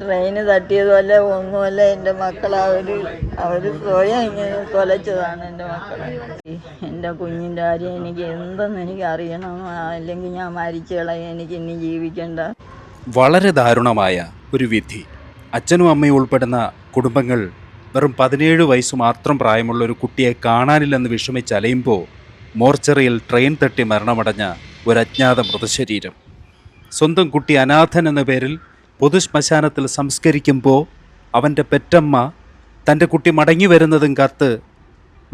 Train തട്ടിയതുമല്ല ഒന്നുമല്ല എന്റെ മക്കൾ അവർ അവർ സ്വയം ഇങ്ങനെ തൊലച്ചതാണ് എന്റെ മക്കളെ. എന്റെ കുഞ്ഞിന്റെ കാര്യം എനിക്ക് എന്തെന്ന് എനിക്ക് അറിയണം. അല്ലെങ്കിൽ ഞാൻ മരിച്ചോളാം എനിക്ക് ഇനി ജീവിക്കണ്ട. വളരെ ദാരുണമായ ഒരു വിധി. അച്ഛനും അമ്മയും ഉൾപ്പെടുന്ന കുടുംബങ്ങൾ വെറും പതിനേഴ് വയസ്സ് മാത്രം പ്രായമുള്ള ഒരു കുട്ടിയെ കാണാനില്ലെന്ന് വിഷമിച്ച് അലയുമ്പോൾ മോർച്ചറിയിൽ ട്രെയിൻ തട്ടി മരണമടഞ്ഞ ഒരു അജ്ഞാത മൃതശരീരം. സ്വന്തം കുട്ടി അനാഥൻ എന്ന പേരിൽ പൊതുശ്മശാനത്തിൽ സംസ്കരിക്കുമ്പോൾ അവന്റെ പെറ്റമ്മ തന്റെ കുട്ടി മടങ്ങി വരുന്നതും കാത്ത്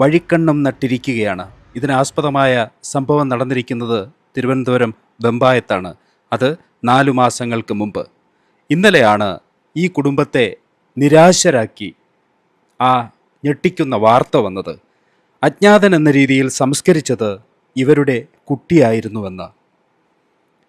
വഴിക്കണ്ണം നട്ടിരിക്കുകയാണ്. ഇതിനാസ്പദമായ സംഭവം നടന്നിരിക്കുന്നത് തിരുവനന്തപുരം ബെമ്പായത്താണ്. അത് നാലു മാസങ്ങൾക്ക് മുമ്പ്. ഇന്നലെയാണ് ഈ കുടുംബത്തെ നിരാശരാക്കി ആ ഞെട്ടിക്കുന്ന വാർത്ത വന്നത്. അജ്ഞാതൻ എന്ന രീതിയിൽ സംസ്കരിച്ചത് ഇവരുടെ കുട്ടിയായിരുന്നുവെന്ന്.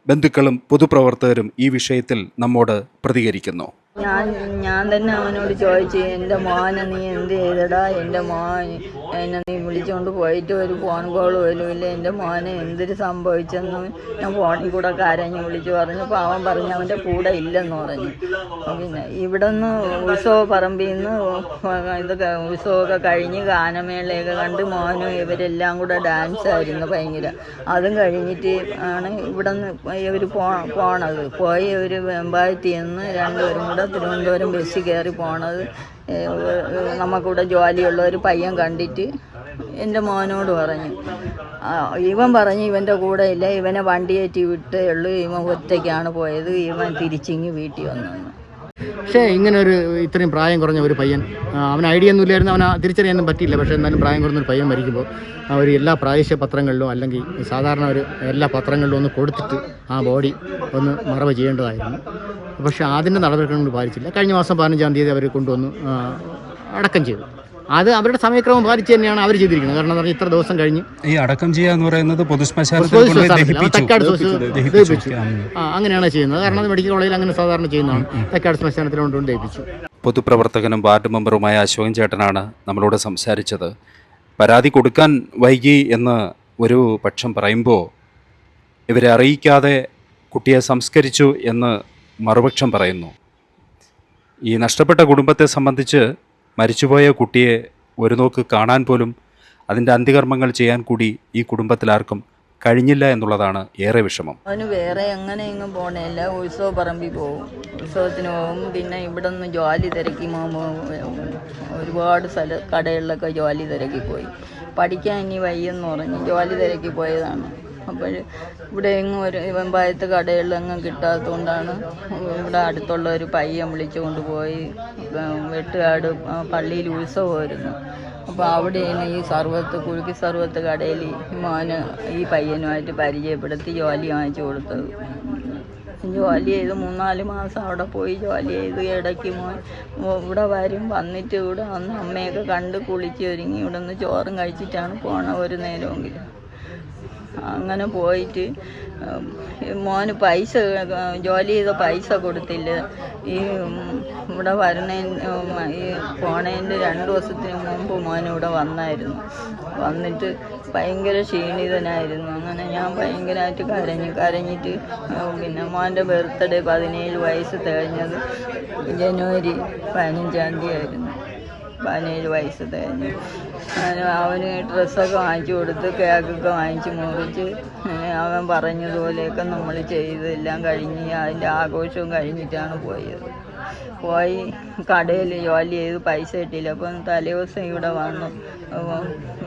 ബന്ധുക്കളും പൊതുപ്രവർത്തകരും ഈ വിഷയത്തിൽ നമ്മോട് പ്രതികരിക്കുന്നു. ഞാൻ ഞാൻ തന്നെ അവനോട് ചോദിച്ചു എന്റെ മോനെ നീ എന്ത് ചെയ്തടാ? എന്റെ മോൻ എന്നെ നീ വിളിച്ചുകൊണ്ട് പോയിട്ട് ഒരു ഫോൺ കോൾ ഇല്ല. എന്റെ മോനെ എന്തൊരു സംഭവിച്ചെന്ന് ഞാൻ ഫോണിൽ കൂടെ കരഞ്ഞ് വിളിച്ചു. പറഞ്ഞപ്പോൾ അവൻ പറഞ്ഞു അവന്റെ കൂടെ ഇല്ലെന്ന് പറഞ്ഞു. പിന്നെ ഇവിടെ നിന്ന് ഉത്സവ പറമ്പിൽ നിന്ന് ഇതൊക്കെ ഉത്സവമൊക്കെ കഴിഞ്ഞ് ഗാനമേളയൊക്കെ കണ്ട് മോനും ഇവരെല്ലാം കൂടെ ഡാൻസ് ആയിരുന്നു ഭയങ്കര. അതും കഴിഞ്ഞിട്ട് ആണ് ഇവിടെ നിന്ന് ഇവർ പോ പോണത്. പോയി ഇവർ വെമ്പായത്തിൽ എന്ന് രണ്ടുപേരും കൂടെ തിരുവനന്തപുരം ബസ്സിൽ കയറി പോണത് നമുക്കിവിടെ ജോലിയുള്ള ഒരു പയ്യൻ കണ്ടിട്ട് എന്റെ മോനോട് പറഞ്ഞു. ഇവൻ പറഞ്ഞു ഇവന്റെ കൂടെ ഇല്ല ഇവനെ വണ്ടിയേറ്റി വിട്ടേ ഉള്ളൂ ഇവൻ ഒറ്റയ്ക്കാണ് പോയത് ഇവൻ തിരിച്ചിങ്ങി വീട്ടിൽ വന്നു. പക്ഷേ ഇങ്ങനെ ഒരു ഇത്രയും പ്രായം കുറഞ്ഞ ഒരു പയ്യൻ അവൻ ഐഡിയ ഒന്നും ഇല്ലായിരുന്നു അവന് തിരിച്ചറിയാനും പറ്റിയില്ല. പക്ഷേ എന്നാലും പ്രായം കുറഞ്ഞ ഒരു പയ്യൻ മരിക്കുമ്പോൾ അവർ എല്ലാ പ്രാദേശിക പത്രങ്ങളിലും അല്ലെങ്കിൽ സാധാരണ ഒരു എല്ലാ പത്രങ്ങളിലും ഒന്ന് കൊടുത്തിട്ട് ആ ബോഡി ഒന്ന് മറവ് ചെയ്യേണ്ടതായിരുന്നു. പക്ഷേ അതിന്റെ നടപടിക്രമങ്ങൾ പാലിച്ചില്ല. കഴിഞ്ഞ മാസം പതിനഞ്ചാം തീയതി അവർ കൊണ്ടുവന്ന് അടക്കം ചെയ്തു. അത് അവരുടെ സമയക്രമം പാലിച്ച് തന്നെയാണ് അവർ ചെയ്തിരിക്കുന്നത്. കാരണം പറഞ്ഞാൽ ഇത്ര ദിവസം കഴിഞ്ഞ് ഈ അടക്കം ചെയ്യാന്ന് എന്ന് പറയുന്നത്. തക്കാട് ദഹിപ്പിച്ചു. അങ്ങനെയാണ് ചെയ്യുന്നത്. കാരണം അത് മെഡിക്കൽ കോളേജിൽ അങ്ങനെ സാധാരണ ചെയ്യുന്നതാണ്. തക്കാട് ശ്മശാനത്തിൽ കൊണ്ടുകൊണ്ട് ദഹിപ്പിച്ചു. പൊതുപ്രവർത്തകനും വാർഡ് മെമ്പറുമായ അശോകൻ ചേട്ടനാണ് നമ്മളോട് സംസാരിച്ചത്. പരാതി കൊടുക്കാൻ വൈകി എന്ന് ഒരു പക്ഷം പറയുമ്പോൾ ഇവരെ അറിയിക്കാതെ കുട്ടിയെ സംസ്കരിച്ചു എന്ന് മറുപക്ഷം പറയുന്നു. ഈ നഷ്ടപ്പെട്ട കുടുംബത്തെ സംബന്ധിച്ച് മരിച്ചുപോയ കുട്ടിയെ ഒരു നോക്ക് കാണാൻ പോലും അതിന്റെ അന്ത്യകർമ്മങ്ങൾ ചെയ്യാൻ കൂടി ഈ കുടുംബത്തിലാർക്കും കഴിഞ്ഞില്ല എന്നുള്ളതാണ് ഏറെ വിഷമം. അവന് വേറെ എങ്ങനെ എങ്ങും പോണേല്ല. ഉത്സവ പറമ്പിൽ പോകും ഉത്സവത്തിന് പോകും പിന്നെ ഇവിടെ നിന്ന് ജോലി തിരക്കി ഒരുപാട് സ്ഥല കടകളിലൊക്കെ ജോലി തിരക്കി പോയി. പഠിക്കാൻ ഇനി വയ്യെന്ന് പറഞ്ഞ് ജോലി തിരക്കി പോയതാണ്. അപ്പോൾ ഇവിടെ എങ്ങും ഒരു വെമ്പായത്ത് കടകളിലെങ്ങും കിട്ടാത്തതുകൊണ്ടാണ് ഇവിടെ അടുത്തുള്ള ഒരു പയ്യൻ വിളിച്ചു കൊണ്ടുപോയി വെട്ടുകാട് പള്ളിയിൽ ഉത്സവമായിരുന്നു. അപ്പോൾ അവിടെയാണ് ഈ സർവത്ത് കുഴുക്കി സർവത്ത് കടയിൽ മോന് ഈ പയ്യനുമായിട്ട് പരിചയപ്പെടുത്തി ജോലി വാങ്ങിച്ചു കൊടുത്തത് ജോലി ചെയ്ത് മൂന്നാൽ മാസം അവിടെ പോയി ജോലി ചെയ്ത് ഇടയ്ക്ക് മോൻ ഇവിടെ വരും വന്നിട്ട് ഇവിടെ വന്ന് അമ്മയൊക്കെ കണ്ട് കുളിച്ച് ഒരുങ്ങി ഇവിടെ നിന്ന് ചോറും കഴിച്ചിട്ടാണ് പോണ ഒരു നേരമെങ്കിലും. അങ്ങനെ പോയിട്ട് മോന് പൈസ ജോലി ചെയ്ത പൈസ കൊടുത്തില്ല. ഈ ഇവിടെ വരണേന് ഈ പോണേന്റെ രണ്ട് ദിവസത്തിന് മുമ്പ് മോൻ ഇവിടെ വന്നായിരുന്നു. വന്നിട്ട് ഭയങ്കര ക്ഷീണിതനായിരുന്നു. അങ്ങനെ ഞാൻ ഭയങ്കരമായിട്ട് കരഞ്ഞു കരഞ്ഞിട്ട് പിന്നെ മോന്റെ ബർത്ത്ഡേ പതിനേഴ് വയസ്സ് തികഞ്ഞത് ജനുവരി പതിനഞ്ചാം തീയതി ആയിരുന്നു. പതിനേഴ് വയസ്സ് തികഞ്ഞു അവന് ഡ്രസ്സൊക്കെ വാങ്ങിച്ചു കൊടുത്ത് കേക്കൊക്കെ വാങ്ങിച്ച് മുറിച്ച്. അവൻ പറഞ്ഞതുപോലെയൊക്കെ നമ്മൾ ചെയ്തെല്ലാം കഴിഞ്ഞ് അതിന്റെ ആഘോഷവും കഴിഞ്ഞിട്ടാണ് പോയത്. പോയി കടയിൽ ജോലി ചെയ്ത് പൈസ കിട്ടിയില്ല. അപ്പം തലേദിവസം ഇവിടെ വന്നു.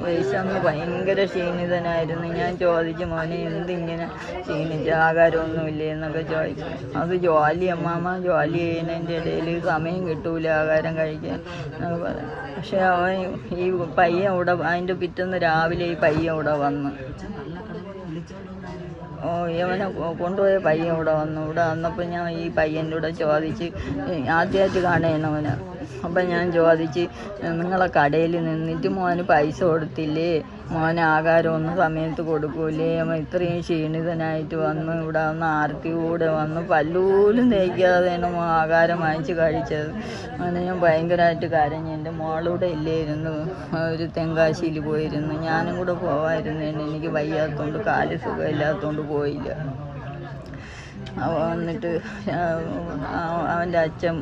വിശന്ന് ഭയങ്കര ക്ഷീണിതനായിരുന്നു. ഞാൻ ചോദിച്ചു മോനെ എന്തിങ്ങനെ ക്ഷീണിച്ച? ആഹാരമൊന്നുമില്ലേ? എന്നൊക്കെ ചോദിച്ചു. അത് ജോലി അമ്മാമ്മ ജോലി ചെയ്യുന്നതിന്റെ ഇടയിൽ സമയം കിട്ടൂല ആഹാരം കഴിക്കാൻ പക്ഷേ അവൻ ഈ പയ്യൻ ഇവിടെ അതിന്റെ പിറ്റേന്ന് രാവിലെ ഈ പയ്യൻ ഇവിടെ വന്നു. കൊ- കൊണ്ടുപോയ പയ്യൻ ഇവിടെ വന്നു. ഇവിടെ വന്നപ്പോൾ ഞാൻ ഈ പയ്യന്റെ കൂടെ ചോദിച്ച് ആദ്യമായിട്ട് കാണുകയാണ് അവനെ? അപ്പം ഞാൻ ചോദിച്ച് നിങ്ങളെ കടയിൽ നിന്നിട്ട് മോന് പൈസ കൊടുത്തില്ലേ? മോന് ആഹാരമൊന്നും സമയത്ത് കൊടുക്കൂലേ? ഇത്രയും ക്ഷീണിതനായിട്ട് വന്ന് ഇവിടെ വന്ന് ആർത്തി കൂടെ വന്ന് പല്ലൂലും തേക്കാതെയാണ് മോൻ ആഹാരം വാങ്ങിച്ച് കഴിച്ചത്. അങ്ങനെ ഞാൻ ഭയങ്കരമായിട്ട് കരഞ്ഞു എന്റെ മോളൂടെ ഇല്ലായിരുന്നു. ഒരു തെങ്കാശിയിൽ പോയിരുന്നു. ഞാനും കൂടെ പോവായിരുന്നേന് എനിക്ക് വയ്യാത്തതുകൊണ്ട് കാൽ സുഖമില്ലാത്തതുകൊണ്ട് പോയില്ല. വന്നിട്ട് അവന്റെ അച്ഛൻ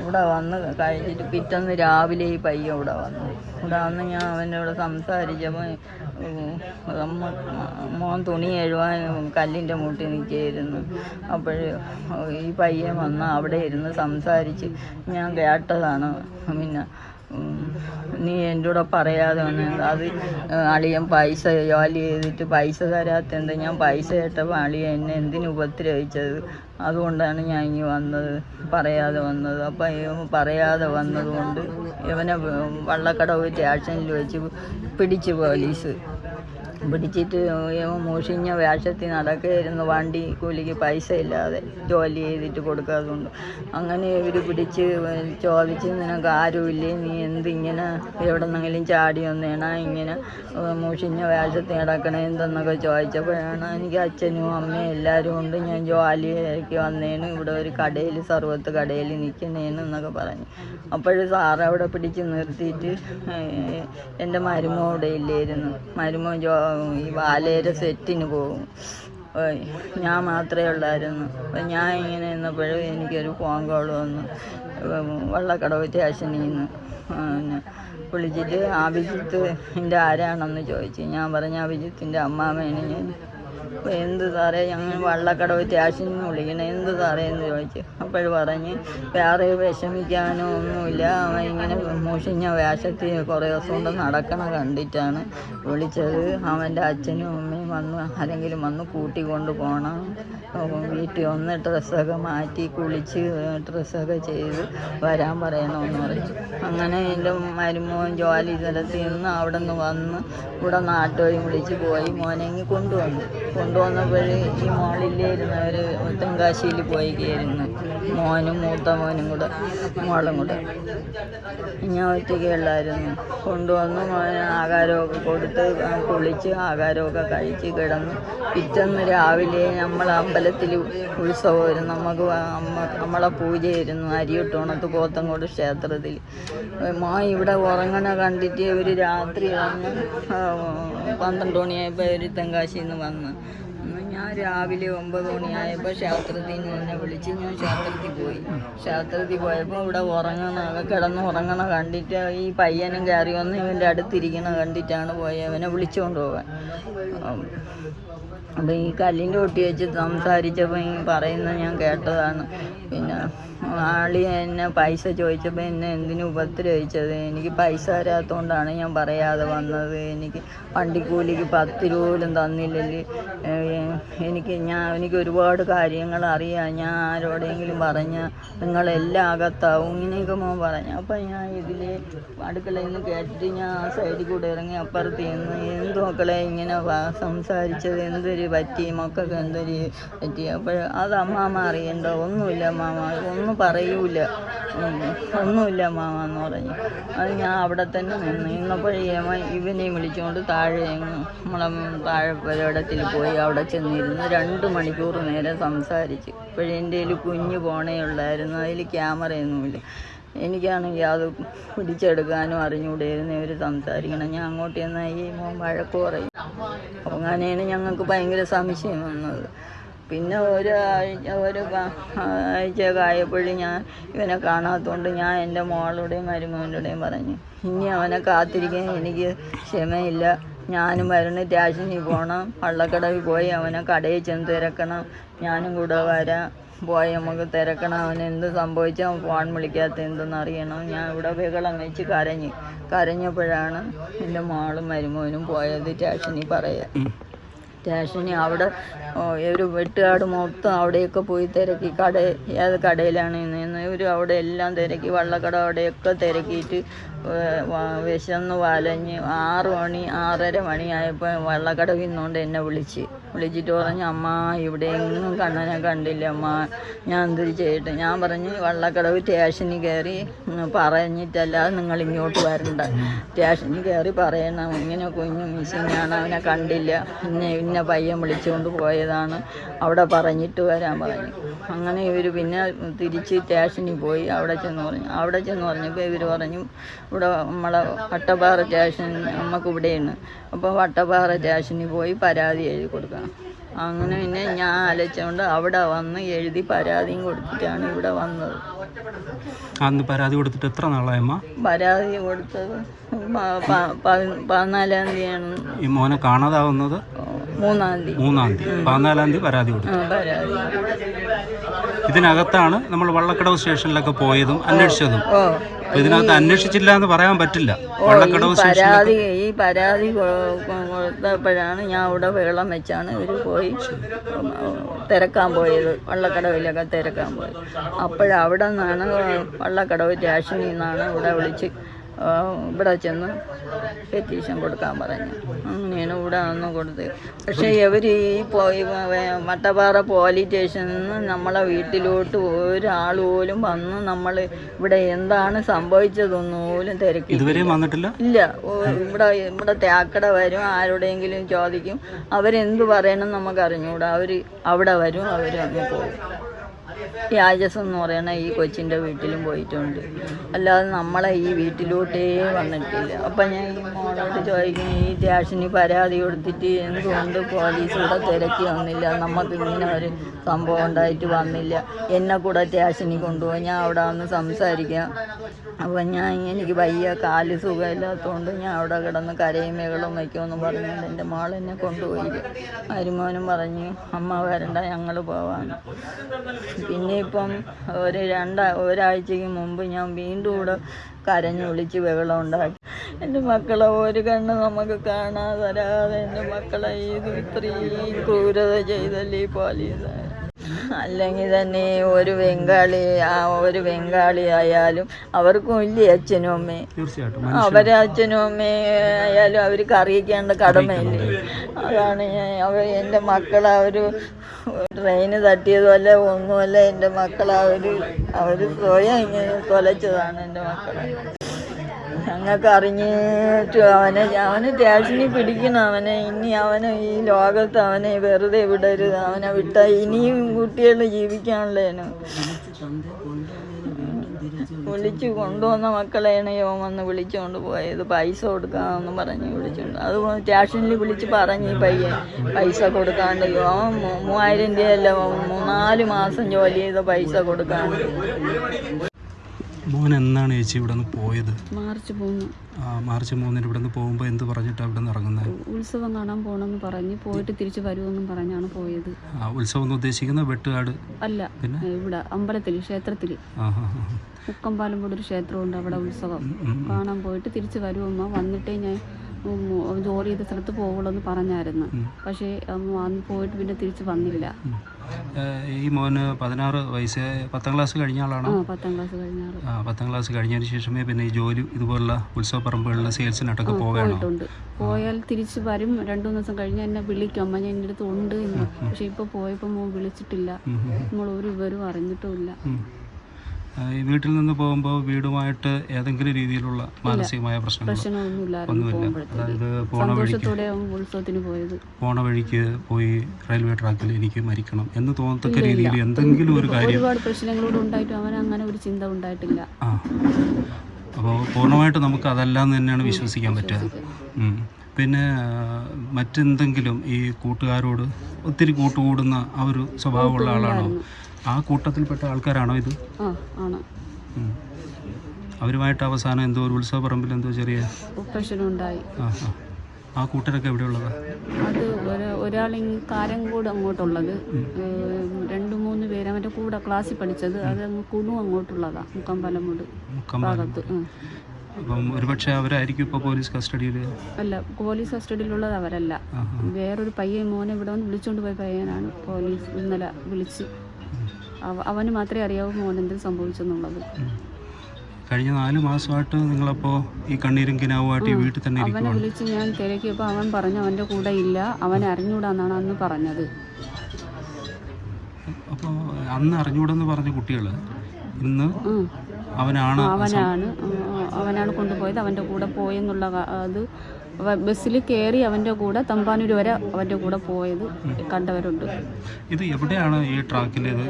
ഇവിടെ വന്ന് കഴിച്ചിട്ട് പിറ്റന്ന് രാവിലെ ഈ പയ്യ ഇവിടെ വന്നു. ഇവിടെ വന്ന് ഞാൻ അവനോട് സംസാരിച്ചപ്പോൾ മോൻ തുണി എഴുവാൻ കല്ലിന്റെ മൂട്ടി നിൽക്കുകയായിരുന്നു. അപ്പോൾ ഈ പയ്യൻ വന്ന് അവിടെ ഇരുന്ന് സംസാരിച്ച് ഞാൻ കേട്ടതാണ്. പിന്നെ നീ എന്റെ കൂടെ പറയാതെ വന്ന്. അത് അളിയൻ പൈസ ജോലി ചെയ്തിട്ട് പൈസ തരാത്തെന്ത് ഞാൻ പൈസ കേട്ടപ്പോൾ അളിയൻ എന്നെ എന്തിനു ഉപദ്രവിച്ചത്? അതുകൊണ്ടാണ് ഞാൻ ഇനി വന്നത് പറയാതെ വന്നത്. അപ്പം പറയാതെ വന്നതുകൊണ്ട് ഇവനെ വള്ളക്കടവ് സ്റ്റേഷനിൽ വെച്ച് പിടിച്ച് പോലീസ്. പിടിച്ചിട്ട് മൂഷിഞ്ഞ വേഷത്തിൽ നടക്കുകയായിരുന്നു. വണ്ടി കൂലിക്ക് പൈസ ഇല്ലാതെ ജോലി ചെയ്തിട്ട് കൊടുക്കാതുകൊണ്ട് അങ്ങനെ ഇവർ പിടിച്ച് ചോദിച്ച് നിനക്ക് ആരുമില്ലേ? നീ എന്ത് ഇങ്ങനെ എവിടെ നിന്നെങ്കിലും ചാടി വന്നേണ? ഇങ്ങനെ മൂഷിഞ്ഞ വേഷത്തിൽ നടക്കണേ? എന്തെന്നൊക്കെ ചോദിച്ചപ്പോഴാണ് എനിക്ക് അച്ഛനും അമ്മയും എല്ലാവരും ഉണ്ട്. ഞാൻ ജോലിക്ക് വന്നേന് ഇവിടെ ഒരു കടയിൽ സർവത്ത് കടയിൽ നിൽക്കുന്നേനും എന്നൊക്കെ പറഞ്ഞു. അപ്പോഴും സാറ് അവിടെ പിടിച്ച് നിർത്തിയിട്ട് എന്റെ മരുമോ അവിടെ ഇല്ലായിരുന്നു. മരുമോ ജോ ഈ വാലേര സെറ്റിന് പോകും. ഞാൻ മാത്രമേ ഉള്ളായിരുന്നു. അപ്പം ഞാൻ ഇങ്ങനെ നിന്നപ്പോഴും എനിക്കൊരു ഫോൺ കോൾ വന്നു. വള്ളക്കടവ് സ്റ്റേഷനിൽ നിന്ന് പിന്നെ വിളിച്ചിട്ട് അഭിജിത്ത് എന്റെ ആരാണെന്ന് ചോദിച്ചു. ഞാൻ പറഞ്ഞ അഭിജിത്തിന്റെ അമ്മാമേനെ ഞാൻ. എന്ത് സാറേ ഞങ്ങൾ വള്ളക്കടവ് സ്റ്റേഷനിൽ നിന്ന് വിളിക്കണേ? എന്ത് സാറേ എന്ന് ചോദിച്ചു. അപ്പോൾ പറഞ്ഞ് വേറെ വിഷമിക്കാനോ ഒന്നുമില്ല. അവൻ ഇങ്ങനെ മൂഷിഞ്ഞ വേഷത്തിൽ കുറേ ദിവസം കൊണ്ട് നടക്കണ കണ്ടിട്ടാണ് വിളിച്ചത്. അവന്റെ അച്ഛനും അമ്മയും വന്ന് ആരെങ്കിലും വന്ന് കൂട്ടിക്കൊണ്ട് പോകണം. വീട്ടിൽ ഒന്ന് ഡ്രസ്സൊക്കെ മാറ്റി കുളിച്ച് ഡ്രസ്സൊക്കെ ചെയ്ത് വരാൻ പറയണമെന്ന് പറഞ്ഞു. അങ്ങനെ എന്റെ മരുമോൻ ജോലി സ്ഥലത്ത് നിന്ന് അവിടെ നിന്ന് വന്ന് ഇവിടെ നാട്ടുവഴി വിളിച്ച് പോയി. മോനെങ്കിൽ കൊണ്ടുവന്നു. കൊണ്ടുവന്നപ്പോഴേ ഈ മോളില്ലായിരുന്നവർ തെങ്കാശിയിൽ പോയി കയറുന്നു മോനും മൂത്ത മോനും കൂടെ മോളും കൂടെ. ഞാൻ ഒറ്റയ്ക്കുള്ളായിരുന്നു കൊണ്ടുവന്നു മോന് ആഹാരമൊക്കെ കൊടുത്ത് കുളിച്ച് ആഹാരമൊക്കെ കഴിച്ച് കിടന്നു പിറ്റന്ന് രാവിലെ നമ്മൾ അമ്പലത്തിൽ ഉത്സവമായിരുന്നു നമുക്ക് നമ്മളെ പൂജയായിരുന്നു അരിയിട്ടോണത്ത് പോത്തങ്കോട് ക്ഷേത്രത്തിൽ. മാ ഇവിടെ ഉറങ്ങണ കണ്ടിട്ട് ഒരു രാത്രി വന്ന് പന്ത്രണ്ട് മണിയായപ്പോൾ ഒരു തെങ്കാശിയിൽ നിന്ന് വന്ന് ഞാൻ രാവിലെ ഒമ്പത് മണിയായപ്പോൾ ക്ഷേത്രത്തിൽ നിന്ന് എന്നെ വിളിച്ച് ഞാൻ ക്ഷേത്രത്തിൽ പോയി. ക്ഷേത്രത്തിൽ പോയപ്പോൾ ഇവിടെ ഉറങ്ങണ കിടന്ന് ഉറങ്ങണ കണ്ടിട്ട് ഈ പയ്യനും കയറി വന്ന് ഇവന്റെ അടുത്തിരിക്കണ കണ്ടിട്ടാണ് പോയി അവനെ വിളിച്ചുകൊണ്ട് പോകാൻ. അപ്പം ഈ കല്ലിന്റെ കുട്ടി വെച്ച് സംസാരിച്ചപ്പോൾ ഈ പറയുന്നത് ഞാൻ കേട്ടതാണ്. പിന്നെ ആളി എന്നെ പൈസ ചോദിച്ചപ്പോൾ എന്നെ എന്തിനു ഉപദ്രവിച്ചത്? എനിക്ക് പൈസ തരാത്തതുകൊണ്ടാണ് ഞാൻ പറയാതെ വന്നത്. എനിക്ക് വണ്ടിക്കൂലിക്ക് പത്ത് രൂപ പോലും തന്നില്ലെങ്കിൽ എനിക്ക് ഞാൻ എനിക്ക് ഒരുപാട് കാര്യങ്ങൾ അറിയാം. ഞാൻ ആരോടെങ്കിലും പറഞ്ഞ നിങ്ങളെല്ലാം അകത്താവും. ഇങ്ങനെയൊക്കെ മോൻ പറഞ്ഞു. അപ്പം ഞാൻ ഇതിൽ അടുക്കളയിൽ നിന്ന് കേട്ടിട്ട് ഞാൻ ആ സൈഡിൽ കൂടെ ഇറങ്ങി അപ്പുറത്ത് നിന്ന് എന്ത് മക്കളെ ഇങ്ങനെ സംസാരിച്ചത്? എന്തൊരു പറ്റി മക്കൾക്ക് എന്തൊരു പറ്റി? അപ്പോൾ അത് അമ്മാമ്മ അറിയണ്ട? ഒന്നുമില്ല മാമ ഒന്നും പറയൂല. ഒന്നുമില്ല മാമ എന്ന് പറഞ്ഞു. അത് ഞാൻ അവിടെ തന്നെ നിന്ന്. ഇന്നപ്പോഴേ ഇവനെയും വിളിച്ചുകൊണ്ട് താഴെ നമ്മളെ താഴെ പുരയിടത്തിൽ പോയി അവിടെ ചെന്നിരുന്ന്. രണ്ട് മണിക്കൂർ നേരം സംസാരിച്ച്. ഇപ്പോഴെന്റെ കയ്യിൽ കുഞ്ഞ് പോണേ ഉള്ളായിരുന്നു. അതിൽ ക്യാമറയൊന്നുമില്ല. എനിക്കാണെങ്കിൽ അത് പിടിച്ചെടുക്കാനും അറിഞ്ഞുകൂടായിരുന്നു ഇവർ സംസാരിക്കണം. ഞാൻ അങ്ങോട്ട് ചെന്നാൽ ഈ മോൻ വഴക്ക് പറയും. അപ്പം അങ്ങനെയാണ് ഞങ്ങൾക്ക് ഭയങ്കര സംശയം വന്നത്. പിന്നെ ഒരു പ- ആഴ്ചയൊക്കെ ആയപ്പോഴും ഞാൻ ഇവനെ കാണാത്തതുകൊണ്ട് ഞാൻ എന്റെ മോളുടെയും മരുമോന്റെയും പറഞ്ഞു ഇനി അവനെ കാത്തിരിക്കാൻ എനിക്ക് ക്ഷമയില്ല. ഞാനും വരണം സ്റ്റേഷനിൽ പോകണം വള്ളക്കടവിൽ പോയി അവനെ കടയിൽ ചെന്ന് തിരക്കണം. ഞാനും കൂടെ വരാം. പോയി നമുക്ക് തിരക്കണം. അവൻ എന്ത് സംഭവിച്ചാൽ അവൻ ഫോൺ വിളിക്കാത്ത എന്തെന്ന് അറിയണം. ഞാൻ ഇവിടെ ബഹളം വെച്ച് കരഞ്ഞ് കരഞ്ഞപ്പോഴാണ് എന്റെ മോളും മരുമോനും പോയത് സ്റ്റേഷനിൽ പറയാൻ. സ്റ്റേഷനിൽ അവിടെ ഒരു വെട്ടുകാട് മൊത്തം അവിടെയൊക്കെ പോയി തിരക്കി. കട ഏത് കടയിലാണ് നിന്ന് ഇവർ അവിടെ എല്ലാം തിരക്കി. വള്ളക്കട അവിടെയൊക്കെ തിരക്കിയിട്ട് വിശന്ന് വലഞ്ഞ് ആറ് മണി ആറര മണിയായപ്പോൾ വള്ളക്കട നിന്നുകൊണ്ട് എന്നെ വിളിച്ച്. വിളിച്ചിട്ട് പറഞ്ഞു അമ്മ ഇവിടെ എങ്ങും കണ്ണനെ കണ്ടില്ല അമ്മ. ഞാൻ എന്തൊരു ചെയ്യട്ടെ ഞാൻ പറഞ്ഞ് വള്ളക്കടവ് സ്റ്റേഷനിൽ കയറി പറഞ്ഞിട്ടല്ലാതെ നിങ്ങൾ ഇങ്ങോട്ട് വരണ്ട. സ്റ്റേഷനിൽ കയറി പറയണം. ഇങ്ങനെ കുഞ്ഞു മിസ്സിങ്ങാണ് അവനെ കണ്ടില്ല. പിന്നെ ഇന്ന പയ്യൻ വിളിച്ചുകൊണ്ട് പോയതാണ്. അവിടെ പറഞ്ഞിട്ട് വരാൻ പറഞ്ഞു. അങ്ങനെ ഇവർ പിന്നെ തിരിച്ച് സ്റ്റേഷനിൽ പോയി അവിടെ ചെന്ന് പറഞ്ഞു. അവിടെ ചെന്ന് പറഞ്ഞപ്പോൾ ഇവർ പറഞ്ഞു ഇവിടെ നമ്മളെ വട്ടപ്പാറ സ്റ്റേഷൻ നമുക്ക് ഇവിടെയാണ്. അപ്പോൾ വട്ടപ്പാറ സ്റ്റേഷനിൽ പോയി പരാതി എഴുതി കൊടുക്കണം. അങ്ങനെ പിന്നെ ഞാൻ ആലോചിച്ചുകൊണ്ട് അവിടെ വന്ന് എഴുതി പരാതിയും കൊടുത്തിട്ടാണ് ഇവിടെ വന്നത്. അന്ന് പരാതി കൊടുത്തിട്ട് എത്ര നാളായമ്മ പരാതി കൊടുത്തത് പതിനാലാം തീയതിയാണ്. ഈ മോനെ കാണാതാവുന്നത്? മൂന്നാം തീയതി. മൂന്നാം തീയതി. പതിനാലാം തീയതി പരാതി കൊടുത്തു. പരാതി. ഇതിനകത്താണ് നമ്മൾ വള്ളക്കടവ് സ്റ്റേഷനിലൊക്കെ പോയതും അന്വേഷിച്ചതും. അപ്പൊ ഇതിനകത്ത് അന്വേഷിച്ചില്ല എന്ന് പറയാൻ പറ്റില്ല. വള്ളക്കടവ് പരാതി ഈ പരാതി കൊടുത്തപ്പോഴാണ് ഞാൻ അവിടെ വെള്ളം വെച്ചാണ് ഇവർ പോയി തിരക്കാൻ പോയത്. വള്ളക്കടവിലൊക്കെ തിരക്കാൻ പോയത്. അപ്പോഴവിടെ നിന്നാണ് വള്ളക്കടവ് സ്റ്റേഷനിൽ നിന്നാണ് ഇവിടെ വിളിച്ച് ഇവിടെ ചെന്ന് പെറ്റീഷൻ കൊടുക്കാൻ പറഞ്ഞു. അങ്ങനെയാണ് ഇവിടെ വന്ന് കൊടുത്ത് പക്ഷേ ഇവർ ഈ പോയി മട്ടപ്പാറ പോലീസ് സ്റ്റേഷനിൽ നിന്ന് നമ്മളെ വീട്ടിലോട്ട് ഒരാൾ പോലും വന്ന് നമ്മൾ ഇവിടെ എന്താണ് സംഭവിച്ചതൊന്നും പോലും തിരക്കി വന്നിട്ടില്ല? ഇല്ല. ഇവിടെ ഇവിടെ തേക്കട വരും ആരോടെങ്കിലും ചോദിക്കും. അവരെന്ത് പറയണം നമുക്ക് അറിഞ്ഞുകൂടാ അവർ അവിടെ വരും അവർ അങ്ങ് പോകും. ഈ ആജസ് എന്ന് പറയണ ഈ കൊച്ചിന്റെ വീട്ടിലും പോയിട്ടുണ്ട്. അല്ലാതെ നമ്മളെ ഈ വീട്ടിലോട്ടേ വന്നിട്ടില്ല. അപ്പം ഞാൻ ഈ മോളോട് ചോദിക്കും ഈ സ്റ്റേഷനിൽ പരാതി കൊടുത്തിട്ട് എന്തുകൊണ്ട് പോലീസ് ഇവിടെ തിരക്കി വന്നില്ല? നമുക്ക് ഇങ്ങനെ ഒരു സംഭവം ഉണ്ടായിട്ട് വന്നില്ല. എന്നെ കൂടെ സ്റ്റേഷനിൽ കൊണ്ടുപോയി ഞാൻ അവിടെ വന്ന് സംസാരിക്കാം. അപ്പം ഞാൻ എനിക്ക് വയ്യ കാൽ സുഖമില്ലാത്തതുകൊണ്ട് ഞാൻ അവിടെ കിടന്ന് കരയും മേകളും വയ്ക്കുമെന്ന് പറഞ്ഞുകൊണ്ട് എന്റെ മോൾ എന്നെ കൊണ്ടുപോയി. മരുമോനും പറഞ്ഞു അമ്മ വരണ്ട ഞങ്ങൾ പോവാന്ന്. പിന്നെ ഇപ്പം ഒരു രണ്ട ഒരാഴ്ചക്ക് മുമ്പ് ഞാൻ വീണ്ടും കൂടെ കരഞ്ഞു വിളിച്ച് ബഹളം ഉണ്ടാക്കി. എന്റെ മക്കളെ ഒരു കണ്ണ് നമുക്ക് കാണാതെ വരാതെ എന്റെ മക്കളെ ഇത് ഇത്രയും ക്രൂരത ചെയ്തല്ലേ ഈ പോലീസ് അല്ലെങ്കിൽ തന്നെ ഒരു ബംഗാളി ആ ഒരു ബംഗാളി ആയാലും അവർക്കും ഇല്ലേ അച്ഛനും അമ്മയും? അവരെ അച്ഛനും അമ്മയും ആയാലും അവർക്ക് അറിയിക്കേണ്ട കടമയില്ലേ? അതാണ് അവർ അവ എന്റെ മക്കളെ അവർ ട്രെയിന് തട്ടിയതുമല്ല ഒന്നുമല്ല എന്റെ മക്കളെ അവർ അവർ സ്വയം ഇങ്ങനെ തൊലച്ചതാണ് എന്റെ മക്കളെ. ഞങ്ങൾക്ക് അറിഞ്ഞിട്ട് അവനെ അവന് ടാക്സിനി പിടിക്കണം. അവനെ ഇനി അവനെ ഈ ലോകത്ത് അവനെ വെറുതെ വിടരുത്. അവനെ വിട്ട ഇനിയും കുട്ടികൾ ജീവിക്കാനുള്ളതിന് വിളിച്ചു കൊണ്ടുവന്ന മക്കളെയാണ് യോൻ വന്ന് വിളിച്ചുകൊണ്ട് പോയത്. പൈസ കൊടുക്കാമെന്ന് പറഞ്ഞ് വിളിച്ചുകൊണ്ട് അത് സ്റ്റേഷനിൽ വിളിച്ച് പറഞ്ഞ് പയ്യൻ പൈസ കൊടുക്കാണ്ട് മൂ- മൂവായിരം രൂപയല്ല മൂന്നാൽ മാസം ജോലി ചെയ്ത പൈസ കൊടുക്കാണ്ട്. മോൻ എന്നാണ് ചേച്ചി ഇവിടെ നിന്ന് പോയത്? മാർച്ച് മൂന്ന്. ആ, മാർച്ച് മൂന്നിന് ഇവിടെ നിന്ന് പോകുമ്പോൾ എന്ത് പറഞ്ഞിട്ട് ഇവിടെ നിന്ന് ഇറങ്ങുന്നത് ഉത്സവം കാണാൻ പോകണമെന്ന് പറഞ്ഞ് പോയിട്ട് തിരിച്ചു വരുമെന്നും പറഞ്ഞാണ് പോയത്. ആ, ഉത്സവം എന്ന് ഉദ്ദേശിക്കുന്നത് വെട്ടുകാട്? അല്ല? ഇവിടെ അമ്പലത്തിൽ ക്ഷേത്രത്തിൽ. മുക്കമ്പാലം കൂടെ ഒരു ക്ഷേത്രമുണ്ട് അവിടെ ഉത്സവം. കാണാൻ പോയിട്ട് തിരിച്ചു വരുമ്മ വന്നിട്ടേ ഞാൻ ജോലി ചെയ്ത സ്ഥലത്ത് പോകുള്ളൂ എന്ന് പറഞ്ഞായിരുന്നു പക്ഷേ പോയിട്ട് പിന്നെ തിരിച്ചു വന്നില്ല. ഈ മോന് പതിനാറ് വയസ്സ് പത്താം ക്ലാസ് കഴിഞ്ഞ ആളാണ്? ആ പത്താം ക്ലാസ് കഴിഞ്ഞതിന് ശേഷമേ പിന്നെ ഈ ജോലി ഇതുപോലുള്ള ഉത്സവ പറമ്പുകളിലെ സെയിൽസിനായിട്ടൊക്കെ പോകാനുണ്ട് പോയിട്ടുണ്ട്. പോയാൽ തിരിച്ച് വരും. രണ്ടു ദിവസം കഴിഞ്ഞ് എന്നെ വിളിക്കും. അമ്മ ഞാൻ എന്റെ അടുത്ത് ഉണ്ട് പക്ഷെ ഇപ്പോൾ പോയപ്പോൾ മോൻ വിളിച്ചിട്ടില്ല. നമ്മൾ ഒരു വിവരവും അറിഞ്ഞിട്ടുമില്ല വീട്ടിൽ നിന്ന് പോകുമ്പോൾ വീടുമായിട്ട് ഏതെങ്കിലും രീതിയിലുള്ള മാനസികമായ പ്രശ്നങ്ങൾ ഒന്നുമില്ല. അതായത് പോണ വഴിക്ക് പോണ വഴിക്ക് പോയി റെയിൽവേ ട്രാക്കിൽ എനിക്ക് മരിക്കണം എന്ന് തോന്നത്തക്ക രീതിയിൽ എന്തെങ്കിലും ഒരു കാര്യം ഒരുപാട് പ്രശ്നങ്ങളോട് ഉണ്ടായിട്ടും അവൻ അങ്ങനെ ഒരു ചിന്ത ഉണ്ടായിട്ടില്ല. ആ. അപ്പോൾ പൂർണമായിട്ട് നമുക്ക് അതല്ലാന്ന് തന്നെയാണ് വിശ്വസിക്കാൻ പറ്റുക. പിന്നെ മറ്റെന്തെങ്കിലും ഈ കൂട്ടുകാരോട് ഒത്തിരി കൂട്ടുകൂടുന്ന ആ ഒരു സ്വഭാവമുള്ള ആളാണോ? ആ കൂട്ടത്തിൽപ്പെട്ട ആൾക്കാരാണോ ഇത്? ആ ആണ്. അവരുമായിട്ട് അവസാനം എന്തോ ഒരു ഉത്സവ പറമ്പിൽ എന്തോ ചെറിയ പ്രശ്നമുണ്ടായി ആ ആ. ആ കൂട്ടരൊക്കെ എവിടെയുള്ളതാ? അത് ഒരു ഒരാൾ ഈ കാരങ്കോട് അങ്ങോട്ടുള്ളത്. രണ്ടു മൂന്ന് പേര് അവന്റെ കൂടെ ക്ലാസ്സിൽ പഠിച്ചത്. അത് കുണു അങ്ങോട്ടുള്ളതാ മുക്കമ്പലമുട് മുക്കമ്പാലം. ഭാഗത്ത്. അപ്പം ഒരുപക്ഷെ അവരായിരിക്കും ഇപ്പോൾ പോലീസ് കസ്റ്റഡിയിൽ അല്ല പോലീസ് കസ്റ്റഡിയിലുള്ളത് അവരല്ല. വേറൊരു പയ്യൻ മോനെ ഇവിടെ വന്ന് വിളിച്ചുകൊണ്ട് പോയ പയ്യനാണ് പോലീസ് ഇന്നലെ വിളിച്ച്. അവന് മാത്രമേ അറിയാവൂ എന്ത് സംഭവിച്ചെന്നുള്ളത്. കഴിഞ്ഞ നാല് മാസമായിട്ട് നിങ്ങളപ്പോൾ ഈ കണ്ണീരും കിനാവുമായിട്ട് ഈ വീട്ടിൽ തന്നെ അവനെ വിളിച്ച് ഞാൻ തിരക്കിയപ്പോൾ അവൻ പറഞ്ഞു അവന്റെ കൂടെ ഇല്ല അവൻ അറിഞ്ഞൂടാന്നാണ് അന്ന് പറഞ്ഞത്. അപ്പോൾ അന്ന് അറിഞ്ഞൂടെന്ന് പറഞ്ഞ കുട്ടികൾ ഇന്ന് അവനാണ് അവനാണ്. അവനാണ് കൊണ്ടുപോയത് അവന്റെ കൂടെ പോയെന്നുള്ള അത് ബസ്സിൽ കയറി അവന്റെ കൂടെ തമ്പാനൂർ വരെ അവന്റെ കൂടെ പോയത് കണ്ടവരുണ്ട്. ഇത് എവിടെയാണ് ഈ ട്രാക്കിൽ ഇത്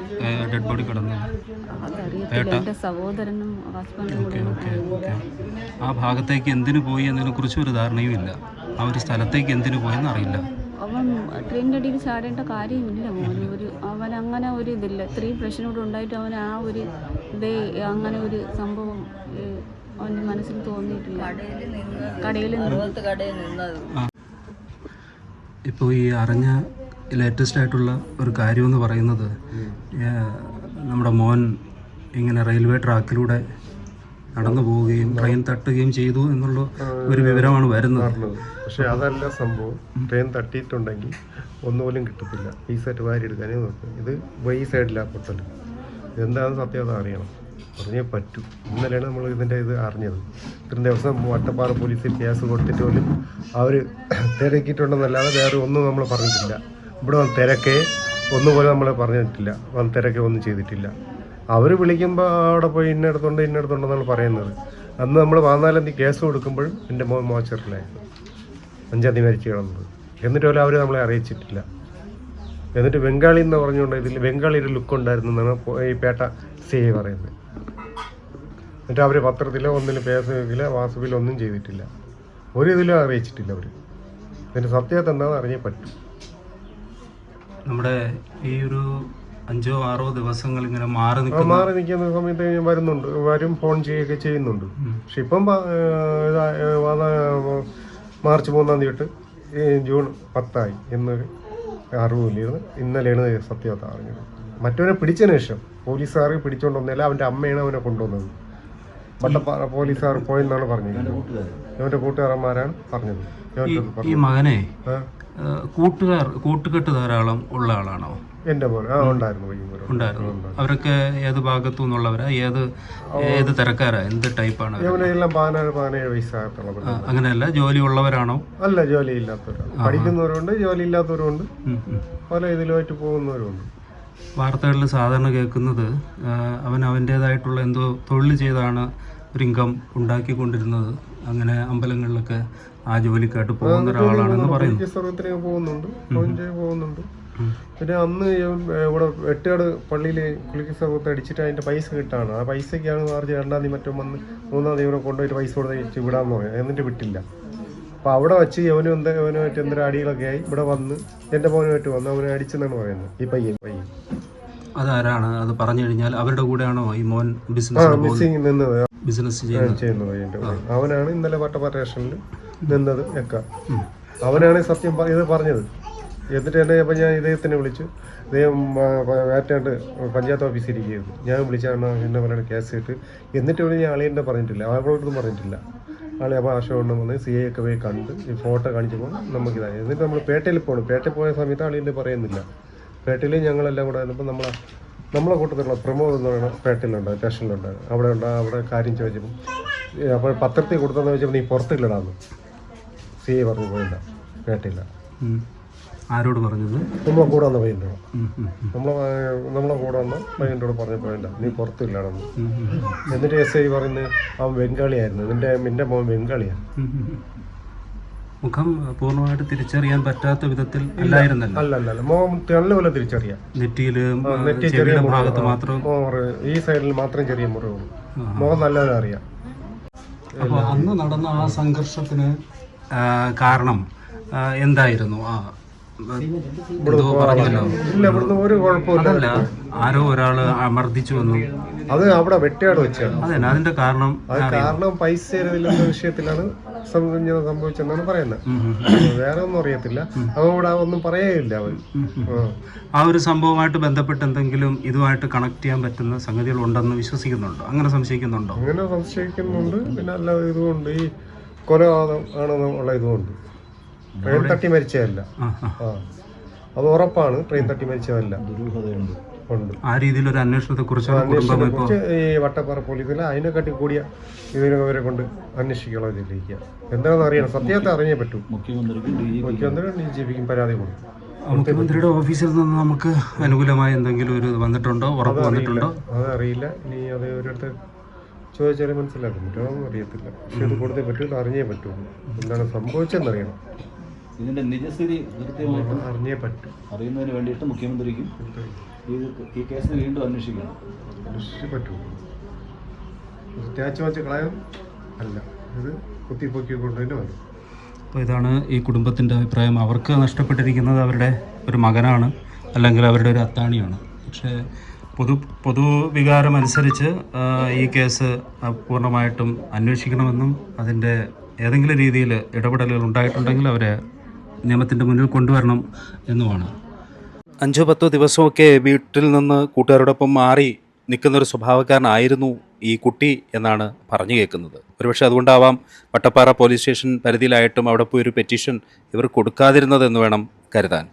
ഡെഡ് ബോഡി കിടന്നത്? അതറിയത്തില്ല. എന്റെ സഹോദരനും ഹസ്ബൻഡും കൂടെ ആ ഭാഗത്തേക്ക് എന്തിനു പോയി എന്നതിനെ കുറിച്ച് ഒരു ധാരണയും ഇല്ല. ആ ഒരു സ്ഥലത്തേക്ക് എന്തിനു പോയെന്ന് അറിയില്ല. അവൻ ട്രെയിനിന്റെ അടിയിൽ ചാടേണ്ട കാര്യമില്ല മോന്. ഒരു അവൻ അങ്ങനെ ഒരു ഇതില്ല. ഇത്രയും പ്രശ്നമോട് ഉണ്ടായിട്ട് അവൻ ആ ഒരു ഇതേ അങ്ങനെ ഒരു സംഭവം അവന്റെ മനസ്സിൽ തോന്നിയിട്ടില്ല. കടയിൽ നിന്ന് ഇപ്പോൾ ഈ അറിഞ്ഞ ലേറ്റസ്റ്റ് ആയിട്ടുള്ള ഒരു കാര്യമെന്ന് പറയുന്നത് നമ്മുടെ മോൻ ഇങ്ങനെ റെയിൽവേ ട്രാക്കിലൂടെ നടന്നു പോവുകയും ട്രെയിൻ തട്ടുകയും ചെയ്തു എന്നുള്ള ഒരു വിവരമാണ് വരുന്നത്. പക്ഷേ അതല്ല സംഭവം. ട്രെയിൻ തട്ടിയിട്ടുണ്ടെങ്കിൽ ഒന്നുപോലും കിട്ടത്തില്ല. ഈ സെറ്റ് വാരി എടുക്കാനേ നോക്കും ഇത് വൈ സൈഡിലാണ് പൊട്ടൽ എന്താണെന്ന് അത് അറിയണം. പറഞ്ഞേ പറ്റൂ. ഇന്നലെയാണ് നമ്മൾ ഇതിന്റെ ഇത് അറിഞ്ഞത്. ഇത്രയും ദിവസം വട്ടപ്പാറ പോലീസിൽ കേസ് കൊടുത്തിട്ട് പോലും അവർ തിരക്കിയിട്ടുണ്ടെന്നല്ലാതെ വേറെ ഒന്നും നമ്മൾ പറഞ്ഞിട്ടില്ല. ഇവിടെ വന്ന് തിരക്കേ ഒന്നുപോലെ നമ്മൾ പറഞ്ഞിട്ടില്ല. വന്ന് തിരക്കേ ഒന്നും ചെയ്തിട്ടില്ല. അവർ വിളിക്കുമ്പോൾ അവിടെ പോയി ഇന്നടത്തുണ്ട് ഇന്നടത്തുണ്ടെന്നാണ് പറയുന്നത്. അന്ന് നമ്മൾ പതിനാലാം തീയതി കേസ് കൊടുക്കുമ്പോഴും എന്റെ മോൻ മോച്ചറിലായിരുന്നു അഞ്ചാം തീയതി മരിച്ചു കിടന്നത്. എന്നിട്ട് പോലും അവർ നമ്മളെ അറിയിച്ചിട്ടില്ല. എന്നിട്ട് ബംഗാളി എന്ന് പറഞ്ഞുകൊണ്ട് ഇതിൽ ബംഗാളി ഒരു ലുക്ക് ഉണ്ടായിരുന്നു എന്നാണ് ഈ പേട്ട സി പറയുന്നത്. എന്നിട്ട് അവർ പത്രത്തിലോ ഒന്നിലും ഫേസ്ബുക്കിലോ വാട്സപ്പിലോ ഒന്നും ചെയ്തിട്ടില്ല. ഒരു ഇതിലും അറിയിച്ചിട്ടില്ല അവർ ഇതിന്റെ സത്യത്തെ എന്താണെന്ന് അറിഞ്ഞേ പറ്റും. നമ്മുടെ ഈ ഒരു അഞ്ചോ ആറോ ദിവസങ്ങൾ ഇങ്ങനെ മാറി നിൽക്കുന്ന മാറി നിൽക്കുന്ന സമയത്ത് ഞാൻ വരുന്നുണ്ട്. വരും ഫോൺ ചെയ്യുകയൊക്കെ ചെയ്യുന്നുണ്ട്. പക്ഷെ ഇപ്പം മാർച്ച് മൂന്നാം തീയതി ജൂൺ പത്തായി എന്നൊരു അറിവില്ലായിരുന്നു. ഇന്നലെയാണ് സത്യവത അറിഞ്ഞത്. മറ്റവനെ പിടിച്ചതിന് ശേഷം പോലീസുകാർ പിടിച്ചോണ്ട് വന്നില്ല അവന്റെ അമ്മയാണ് അവനെ കൊണ്ടുവന്നത്. വട്ടപ്പാറ പോലീസുകാർ പോയെന്നാണ് പറഞ്ഞത്. ഇവന്റെ കൂട്ടുകാരന്മാരാണ് പറഞ്ഞത്. ഈ മകനെ കൂട്ടുകാർ കൂട്ടുകെട്ട് ധാരാളം ഉള്ള ആളാണോ? എന്റെ പോലെ ആ ഉണ്ടായിരുന്നു അവരൊക്കെ ഏത് ഭാഗത്തു നിന്നുള്ളവരാ? ഏത് ഏത് തിരക്കാരാ? എന്ത് ടൈപ്പാണ് അവർ? ഇവനെ എല്ലാം പതിനാറ് പതിനേഴ് വയസ്സാകത്തുള്ള ആ, പിള്ളേർ. അങ്ങനെയല്ല ജോലി ഉള്ളവരാണോ അല്ല ജോലി ഇല്ലാത്തവരാണ് പഠിക്കുന്നവരുണ്ട് ജോലി ഇല്ലാത്തവരുണ്ട്. പല ഇതിലുമായിട്ട് പോകുന്നവരുണ്ട് വാർത്തകളിൽ സാധാരണ കേൾക്കുന്നത് അവൻ അവന്റേതായിട്ടുള്ള എന്തോ തൊഴിൽ ചെയ്താണ് ഒരു ഇൻകം ഉണ്ടാക്കിക്കൊണ്ടിരുന്നത്. അങ്ങനെ അമ്പലങ്ങളിലൊക്കെ ആ ജോലിക്കായിട്ട് പോകുന്ന ഒരാളാണെന്ന് പറയുന്നു. പോകുന്നുണ്ട്. പോകുന്നുണ്ട്. പിന്നെ അന്ന് ഇവിടെ എട്ടുകാട് പള്ളിയിൽ കുളിക്ക് സർവത്ത് അടിച്ചിട്ട് അതിന്റെ പൈസ കിട്ടാണ്. ആ പൈസയ്ക്കാണ് മാർച്ച് രണ്ടാം തീയതി മറ്റോ വന്ന് മൂന്നാം തീയതി ഇവിടെ കൊണ്ടുപോയിട്ട് പൈസ കൊടുത്ത് വിടാൻ പറയാം എന്നിട്ട് വിട്ടില്ല. അപ്പൊ അവിടെ വെച്ച് യവനും എന്താ യവനുമായിട്ട് എന്തൊരു അടികളൊക്കെ ആയി. ഇവിടെ വന്ന് എന്റെ മോനുമായിട്ട് വന്ന് അവനെ അടിച്ചെന്നാണ് പറയുന്നത്. ഈ പയ്യൻ. പയ്യൻ അതാരാണ്? അത് പറഞ്ഞു കഴിഞ്ഞാൽ അവരുടെ കൂടെയാണോ ഈ മോൻ ബിസിനസ് നിന്നത് ബിസിനസ് ചെയ്യുന്നത്. അവനാണ് ഇന്നലെ വട്ടപ്പറേഷനിൽ നിന്നത് ഒക്കെ അവനാണ് സത്യം ഇത് പറഞ്ഞത്. എന്നിട്ട് എന്നെ അപ്പം ഞാൻ ഇദ്ദേഹത്തിനെ വിളിച്ചു. ഇദ്ദേഹം വേറ്റാണ്ട് പഞ്ചായത്ത് ഓഫീസിൽ ഇരിക്കുകയായിരുന്നു. ഞാൻ വിളിച്ചാണ് എന്നെ പറയുന്നത് കേസ് ഇട്ട്. എന്നിട്ട് വിളിച്ച് ഞാൻ അളിയന്റെ പറഞ്ഞിട്ടില്ല. അവളോടൊന്നും പറഞ്ഞിട്ടില്ല. ആളെ അപ്പോൾ ആശയം വന്ന് സി ഐ ഒക്കെ പോയി കണ്ട് ഈ ഫോട്ടോ കാണിച്ചപ്പോൾ നമുക്കിതായി. എന്നിട്ട് നമ്മൾ പേട്ടയിൽ പോകണം പേട്ടയിൽ പോയ സമയത്ത് ആളിന്റെ പറയുന്നില്ല. പേട്ടയിൽ ഞങ്ങളെല്ലാം കൂടെ ആയിരുന്നപ്പോൾ നമ്മളെ നമ്മളെ കൂട്ടത്തിലുള്ള പ്രമോദ് എന്ന് പറയുന്ന പേട്ടയിലുണ്ട് സ്റ്റേഷനിലുണ്ട്. അവിടെ ഉണ്ട് അവിടെ കാര്യം ചോദിച്ചപ്പോൾ അപ്പോൾ പത്രത്തിൽ കൊടുത്തെന്ന് വെച്ചപ്പോൾ നീ പുറത്തില്ലടാന്ന്. സി ഐ പറഞ്ഞു പോയില്ല. പേട്ടയില്ല. ആരോട് പറഞ്ഞത്? നമ്മളെ കൂടെ വന്ന ഉം. നമ്മളെ നമ്മളെ കൂടെ വന്ന പയ്യന്റെ പറഞ്ഞ പറഞ്ഞു പോയില്ല നീ ഉം. എന്നിട്ട് എസ് ഐ പറയുന്നത് അവൻ ബംഗാളിയായിരുന്നു. നിന്റെ നിന്റെ മോൻ ബംഗാളിയാണ്. മുഖം പൂർണമായിട്ട് തിരിച്ചറിയാൻ പറ്റാത്ത വിധത്തിൽ അല്ലായിരുന്നല്ലോ. അല്ല അല്ല മോൻ നല്ലപോലെ തിരിച്ചറിയാം. നെറ്റിയിൽ നെറ്റി ചെറിയ ഭാഗത്ത് മാത്രം ഈ സൈഡിൽ മാത്രം ചെറിയ മുറിവുള്ളൂ. മുഖം നല്ലപോലെ അറിയാം. അപ്പോൾ അന്ന് നടന്ന ആ സംഘർഷത്തിന് കാരണം എന്തായിരുന്നു? ആ ആരോ ഒരാൾ മർദ്ദിച്ചു വന്നു. അത് അവിടെ വെട്ടിയാട് വെച്ചാണ്. അതെ അതിന്റെ കാരണം കാരണം പൈസ തരുന്നില്ലെന്ന വിഷയത്തിലാണ് സംഭവിച്ചെന്നാണ് പറയുന്നത്. വേറെ ഒന്നും അറിയത്തില്ല. അവൻ ഇവിടെ ഒന്നും പറയുകയില്ല അവൻ. ആ. ഒരു സംഭവമായിട്ട് ബന്ധപ്പെട്ട് എന്തെങ്കിലും ഇതുമായിട്ട് കണക്ട് ചെയ്യാൻ പറ്റുന്ന സംഗതികൾ ഉണ്ടെന്ന് വിശ്വസിക്കുന്നുണ്ടോ? അങ്ങനെ സംശയിക്കുന്നുണ്ടോ? അങ്ങനെ സംശയിക്കുന്നുണ്ട്. പിന്നെ അല്ല ഇതുകൊണ്ട് ഈ കൊലപാതകം ആണെന്നുള്ള ഇതുകൊണ്ട് ട്രെയിൻ തട്ടി മരിച്ചതല്ല. ആ, അത് ഉറപ്പാണ് ട്രെയിൻ തട്ടി മരിച്ചതല്ല. ഉണ്ട്. ആ രീതിയിൽ ഒരു അന്വേഷണത്തെ കുറിച്ച് ഈ വട്ടപ്പാറ പോലീസിൽ അതിനെക്കാട്ടി കൂടിയ ഇവരെ കൊണ്ട് അന്വേഷിക്കണം ഇതിലേക്ക് എന്താണെന്ന് അറിയണം. സത്യത്തെ അറിഞ്ഞേ പറ്റൂ. മുഖ്യമന്ത്രി ഡി ജി പിക്കും. പരാതി കൊടുക്കും. മുഖ്യമന്ത്രിയുടെ ഓഫീസിൽ നിന്ന് നമുക്ക് അനുകൂലമായ എന്തെങ്കിലും ഒരു വന്നിട്ടുണ്ടോ? ഉറപ്പ് വന്നിട്ടുണ്ടോ? അതറിയില്ല ഇനി അത് ഒരിടത്ത് ചോദിച്ചാലും മനസ്സിലാക്കാൻ പറ്റും അതൊന്നും അറിയത്തില്ല. പക്ഷെ അത് കൊടുത്തേ പറ്റൂ അറിഞ്ഞേ പറ്റുള്ളൂ എന്താണ് സംഭവിച്ചെന്നറിയണം ഇതിന്റെ നിജസ്ഥിതി കൃത്യമായിട്ട് അറിഞ്ഞേ പറ്റും അറിയുന്നതിന് വേണ്ടിയിട്ട് മുഖ്യമന്ത്രിക്കും ഇത് ഈ കേസ് വീണ്ടും അന്വേഷിക്കണം. അന്വേഷിച്ചേ പറ്റൂ സ്റ്റാച്ചു വെച്ച് കളയാൻ അല്ല. ഇത് കുത്തിപ്പൊക്കി കൊണ്ടുതന്നെ വരും അപ്പോൾ ഇതാണ് ഈ കുടുംബത്തിന്റെ അഭിപ്രായം. അവർക്ക് നഷ്ടപ്പെട്ടിരിക്കുന്നത് അവരുടെ ഒരു മകനാണ് അല്ലെങ്കിൽ അവരുടെ ഒരു അത്താണിയാണ്. പക്ഷേ പൊതു പൊതുവികാരം അനുസരിച്ച് ഈ കേസ് പൂർണമായിട്ടും അന്വേഷിക്കണമെന്നും അതിന്റെ ഏതെങ്കിലും രീതിയിൽ ഇടപെടലുകൾ ഉണ്ടായിട്ടുണ്ടെങ്കിൽ അവരെ നിയമത്തിന്റെ മുന്നിൽ കൊണ്ടുവരണം എന്നുമാണ്. അഞ്ചോ പത്തോ ദിവസമൊക്കെ വീട്ടിൽ നിന്ന് കൂട്ടുകാരോടൊപ്പം മാറി നിൽക്കുന്ന ഒരു സ്വഭാവക്കാരനായിരുന്നു ഈ കുട്ടി എന്നാണ് പറഞ്ഞു കേൾക്കുന്നത്. ഒരുപക്ഷെ അതുകൊണ്ടാവാം വട്ടപ്പാറ പോലീസ് സ്റ്റേഷൻ പരിധിയിലായിട്ടും അവിടെ പോയി ഒരു പെറ്റീഷൻ ഇവർ കൊടുക്കാതിരുന്നതെന്ന് വേണം കരുതാൻ.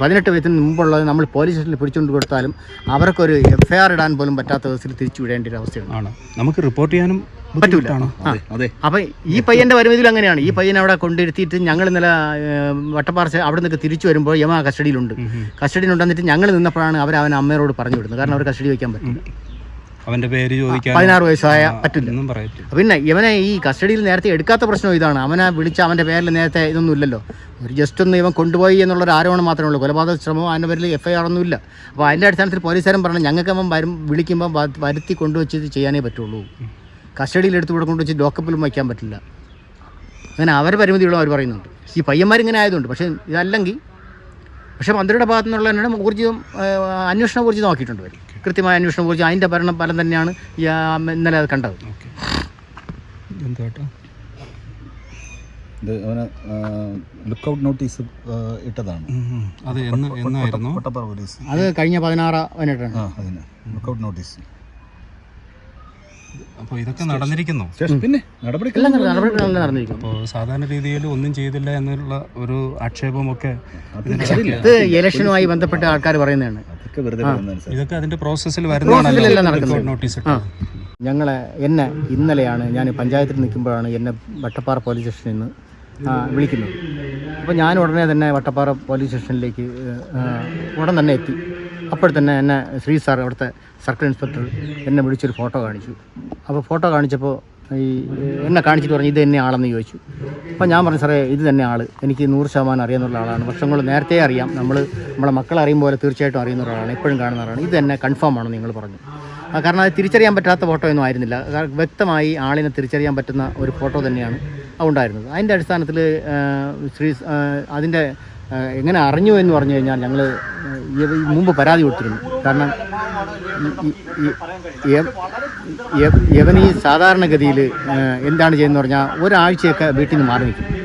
പതിനെട്ട് വയസ്സിന് മുമ്പുള്ളത് നമ്മൾ പോലീസ് സ്റ്റേഷനിൽ പിടിച്ചുകൊണ്ട് കൊടുത്താലും അവർക്കൊരു എഫ് ഐ ആർ ഇടാൻ പോലും പറ്റാത്ത വിധത്തിൽ തിരിച്ചു വിടേണ്ട ഒരു അവസ്ഥയാണ് നമുക്ക് റിപ്പോർട്ട് ചെയ്യാനും പറ്റൂല. അപ്പം ഈ പയ്യന്റെ പരിമിതിയിൽ അങ്ങനെയാണ്. ഈ പയ്യൻ അവിടെ കൊണ്ടിരുത്തിയിട്ട് ഞങ്ങൾ ഇന്നലെ ഏഹ്, അവിടെ നിന്നൊക്കെ തിരിച്ചു വരുമ്പോൾ യമ കസ്റ്റഡിയിലുണ്ട്. കസ്റ്റഡിയിലുണ്ടെന്നിട്ട് ഞങ്ങൾ നിന്നപ്പോഴാണ് അവർ അവൻ അമ്മയോട് പറഞ്ഞു വിടുന്നത്. കാരണം അവർ കസ്റ്റഡി വയ്ക്കാൻ പറ്റില്ല. അവന്റെ പേര് ചോദിക്കാൻ പതിനാറ് വയസ്സായ പറ്റില്ല. ഒന്നും പറയത്തില്ല. പിന്നെ ഇവനെ ഈ കസ്റ്റഡിയിൽ നേരത്തെ എടുക്കാത്ത പ്രശ്നം ഇതാണ്. അവനെ വിളിച്ച അവന്റെ പേരിൽ നേരത്തെ ഇതൊന്നും ഇല്ലല്ലോ. ഒരു ജസ്റ്റ് ഒന്ന് ഇവൻ കൊണ്ടുപോയി എന്നുള്ളൊരു ആരോപണം മാത്രമേ ഉള്ളൂ. കൊലപാതക ശ്രമം അതിന്റെ പേരിൽ എഫ് ഐ ആർ ഒന്നും ഇല്ല. അപ്പോൾ അതിന്റെ അടിസ്ഥാനത്തിൽ പോലീസുകാരൻ പറഞ്ഞു ഞങ്ങൾക്ക് അവൻ വരും വിളിക്കുമ്പോൾ വരുത്തി കൊണ്ടുവച്ച് ചെയ്യാനേ പറ്റുള്ളൂ. കസ്റ്റഡിയിൽ എടുത്തു ഇവിടെ കൊണ്ടുവച്ച് ലോക്കപ്പിലും വയ്ക്കാൻ പറ്റില്ല. അങ്ങനെ അവരുടെ പരിമിതികളും അവർ പറയുന്നുണ്ട്. ഈ പയ്യന്മാരിങ്ങനെ ആയതുകൊണ്ട് പക്ഷേ ഇതല്ലെങ്കിൽ പക്ഷേ മന്ത്രിയുടെ ഭാഗത്തു നിന്നുള്ള ഊർജം അന്വേഷണ ഊർജം നോക്കിയിട്ടുണ്ട് അവർ കൃത്യമായ അന്വേഷണം കുറിച്ച് അതിന്റെ ഭരണം ഫലം തന്നെയാണ് ഇന്നലെ അത് കണ്ടത്. ലുക്കൗട്ട് നോട്ടീസ് ഇട്ടതാണ്. അത് എന്ന് എന്നായിരുന്നു? അത് കഴിഞ്ഞ പതിനാറ് നോട്ടീസ് അപ്പോൾ ഇതൊക്കെ നടന്നിരിക്കുന്നു. പിന്നെ അപ്പോൾ സാധാരണ രീതിയിൽ ഒന്നും ചെയ്തില്ല എന്നുള്ള ഒരു ആക്ഷേപമൊക്കെ ഇത് ഇലക്ഷനുമായി ബന്ധപ്പെട്ട ആൾക്കാർ പറയുന്നതാണ്. ഇതൊക്കെ അതിന്റെ പ്രോസസ്സിൽ വരുന്നതാണല്ലോ. നോട്ടീസ് ഞങ്ങളെ എന്നെ ഇന്നലെയാണ് ഞാൻ പഞ്ചായത്തിൽ നിൽക്കുമ്പോഴാണ് എന്നെ വട്ടപ്പാറ പോലീസ് സ്റ്റേഷനിൽ നിന്ന് വിളിക്കുന്നത്. അപ്പോൾ ഞാൻ ഉടനെ തന്നെ വട്ടപ്പാറ പോലീസ് സ്റ്റേഷനിലേക്ക് ഉടൻ തന്നെ എത്തി. അപ്പോൾ തന്നെ എന്നെ ശ്രീ സാർ അവിടുത്തെ സർക്കിൾ ഇൻസ്പെക്ടർ എന്നെ വിളിച്ചൊരു ഫോട്ടോ കാണിച്ചു. അപ്പോൾ ഫോട്ടോ കാണിച്ചപ്പോൾ ഈ എന്നെ കാണിച്ചിട്ട് പറഞ്ഞു ഇത് തന്നെ ആളെന്ന് ചോദിച്ചു. അപ്പോൾ ഞാൻ പറഞ്ഞു സാറേ ഇത് തന്നെ ആൾ എനിക്ക് നൂറ് ശതമാനം അറിയാവുന്ന ആളാണ്. വർഷങ്ങൾ നേരത്തെ അറിയാം. നമ്മൾ നമ്മളെ മക്കളെ അറിയും പോലെ തീർച്ചയായിട്ടും അറിയുന്ന ഒരാളാണ് എപ്പോഴും കാണുന്ന ആളാണ്. ഇത് തന്നെ കൺഫേം നിങ്ങൾ പറഞ്ഞു. കാരണം അത് തിരിച്ചറിയാൻ പറ്റാത്ത ഫോട്ടോ ഒന്നും ആയിരുന്നില്ല. വ്യക്തമായി ആളിനെ തിരിച്ചറിയാൻ പറ്റുന്ന ഒരു ഫോട്ടോ തന്നെയാണ് ഉണ്ടായിരുന്നത്. അതിന്റെ അടിസ്ഥാനത്തിൽ ശ്രീ അതിന്റെ എങ്ങനെ അറിഞ്ഞു എന്ന് പറഞ്ഞു കഴിഞ്ഞാൽ ഞങ്ങൾ മുമ്പ് പരാതി കൊടുത്തിരുന്നു. കാരണം ഈ- ഈ- ഈ- യ- യ- യവൻ ഈ സാധാരണഗതിയിൽ എന്താണ് ചെയ്യുന്നത് പറഞ്ഞാൽ ഒരാഴ്ചയൊക്കെ വീട്ടിൽ നിന്ന് മാറി നിൽക്കും.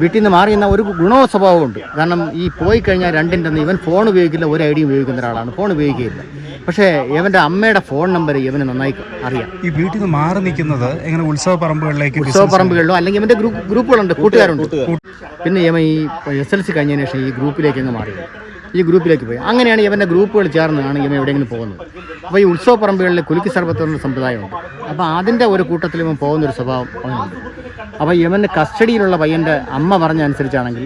വീട്ടിൽ നിന്ന് മാറി നിന്ന ഒരു ഗുണോ സ്വഭാവമുണ്ട് കാരണം ഈ പോയി കഴിഞ്ഞാൽ രണ്ടിന്റെ ഇവൻ ഫോൺ ഉപയോഗിക്കില്ല ഒരു ഐ ഡി ഉപയോഗിക്കുന്ന ഒരാളാണ്. ഫോൺ ഉപയോഗിക്കുകയില്ല. പക്ഷേ ഇവന്റെ അമ്മയുടെ ഫോൺ നമ്പർ ഇവന് നന്നായി അറിയാം. ഈ വീട്ടിൽ നിന്ന് മാറി നിൽക്കുന്നത് എങ്ങനെ ഉത്സവ പറമ്പുകളിലേക്ക് ഉത്സവ പറമ്പുകളിലോ അല്ലെങ്കിൽ ഇവന്റെ ഗ്രൂപ്പ് ഗ്രൂപ്പുകളുണ്ട് കൂട്ടുകാരുണ്ട്. പിന്നെ ഇവൻ ഈ എസ് എൽ സി കഴിഞ്ഞതിന് ശേഷം ഈ ഗ്രൂപ്പിലേക്ക് അങ്ങ് മാറി. ഈ ഗ്രൂപ്പിലേക്ക് പോയി. അങ്ങനെയാണ് ഇവന്റെ ഗ്രൂപ്പുകൾ ചേർന്നാണ് ഇവൻ എവിടെയെങ്കിലും പോകുന്നത്. അപ്പോൾ ഈ ഉത്സവ പറമ്പുകളിൽ കുലുക്കി സർബത്തോടുള്ള സമ്പ്രദായമുണ്ട്. അപ്പോൾ അതിന്റെ ഒരു കൂട്ടത്തിൽ ഇവൻ പോകുന്ന ഒരു സ്വഭാവം അവനുണ്ട്. അപ്പോൾ ഇവന്റെ കസ്റ്റഡിയിലുള്ള പയ്യന്റെ അമ്മ പറഞ്ഞ അനുസരിച്ചാണെങ്കിൽ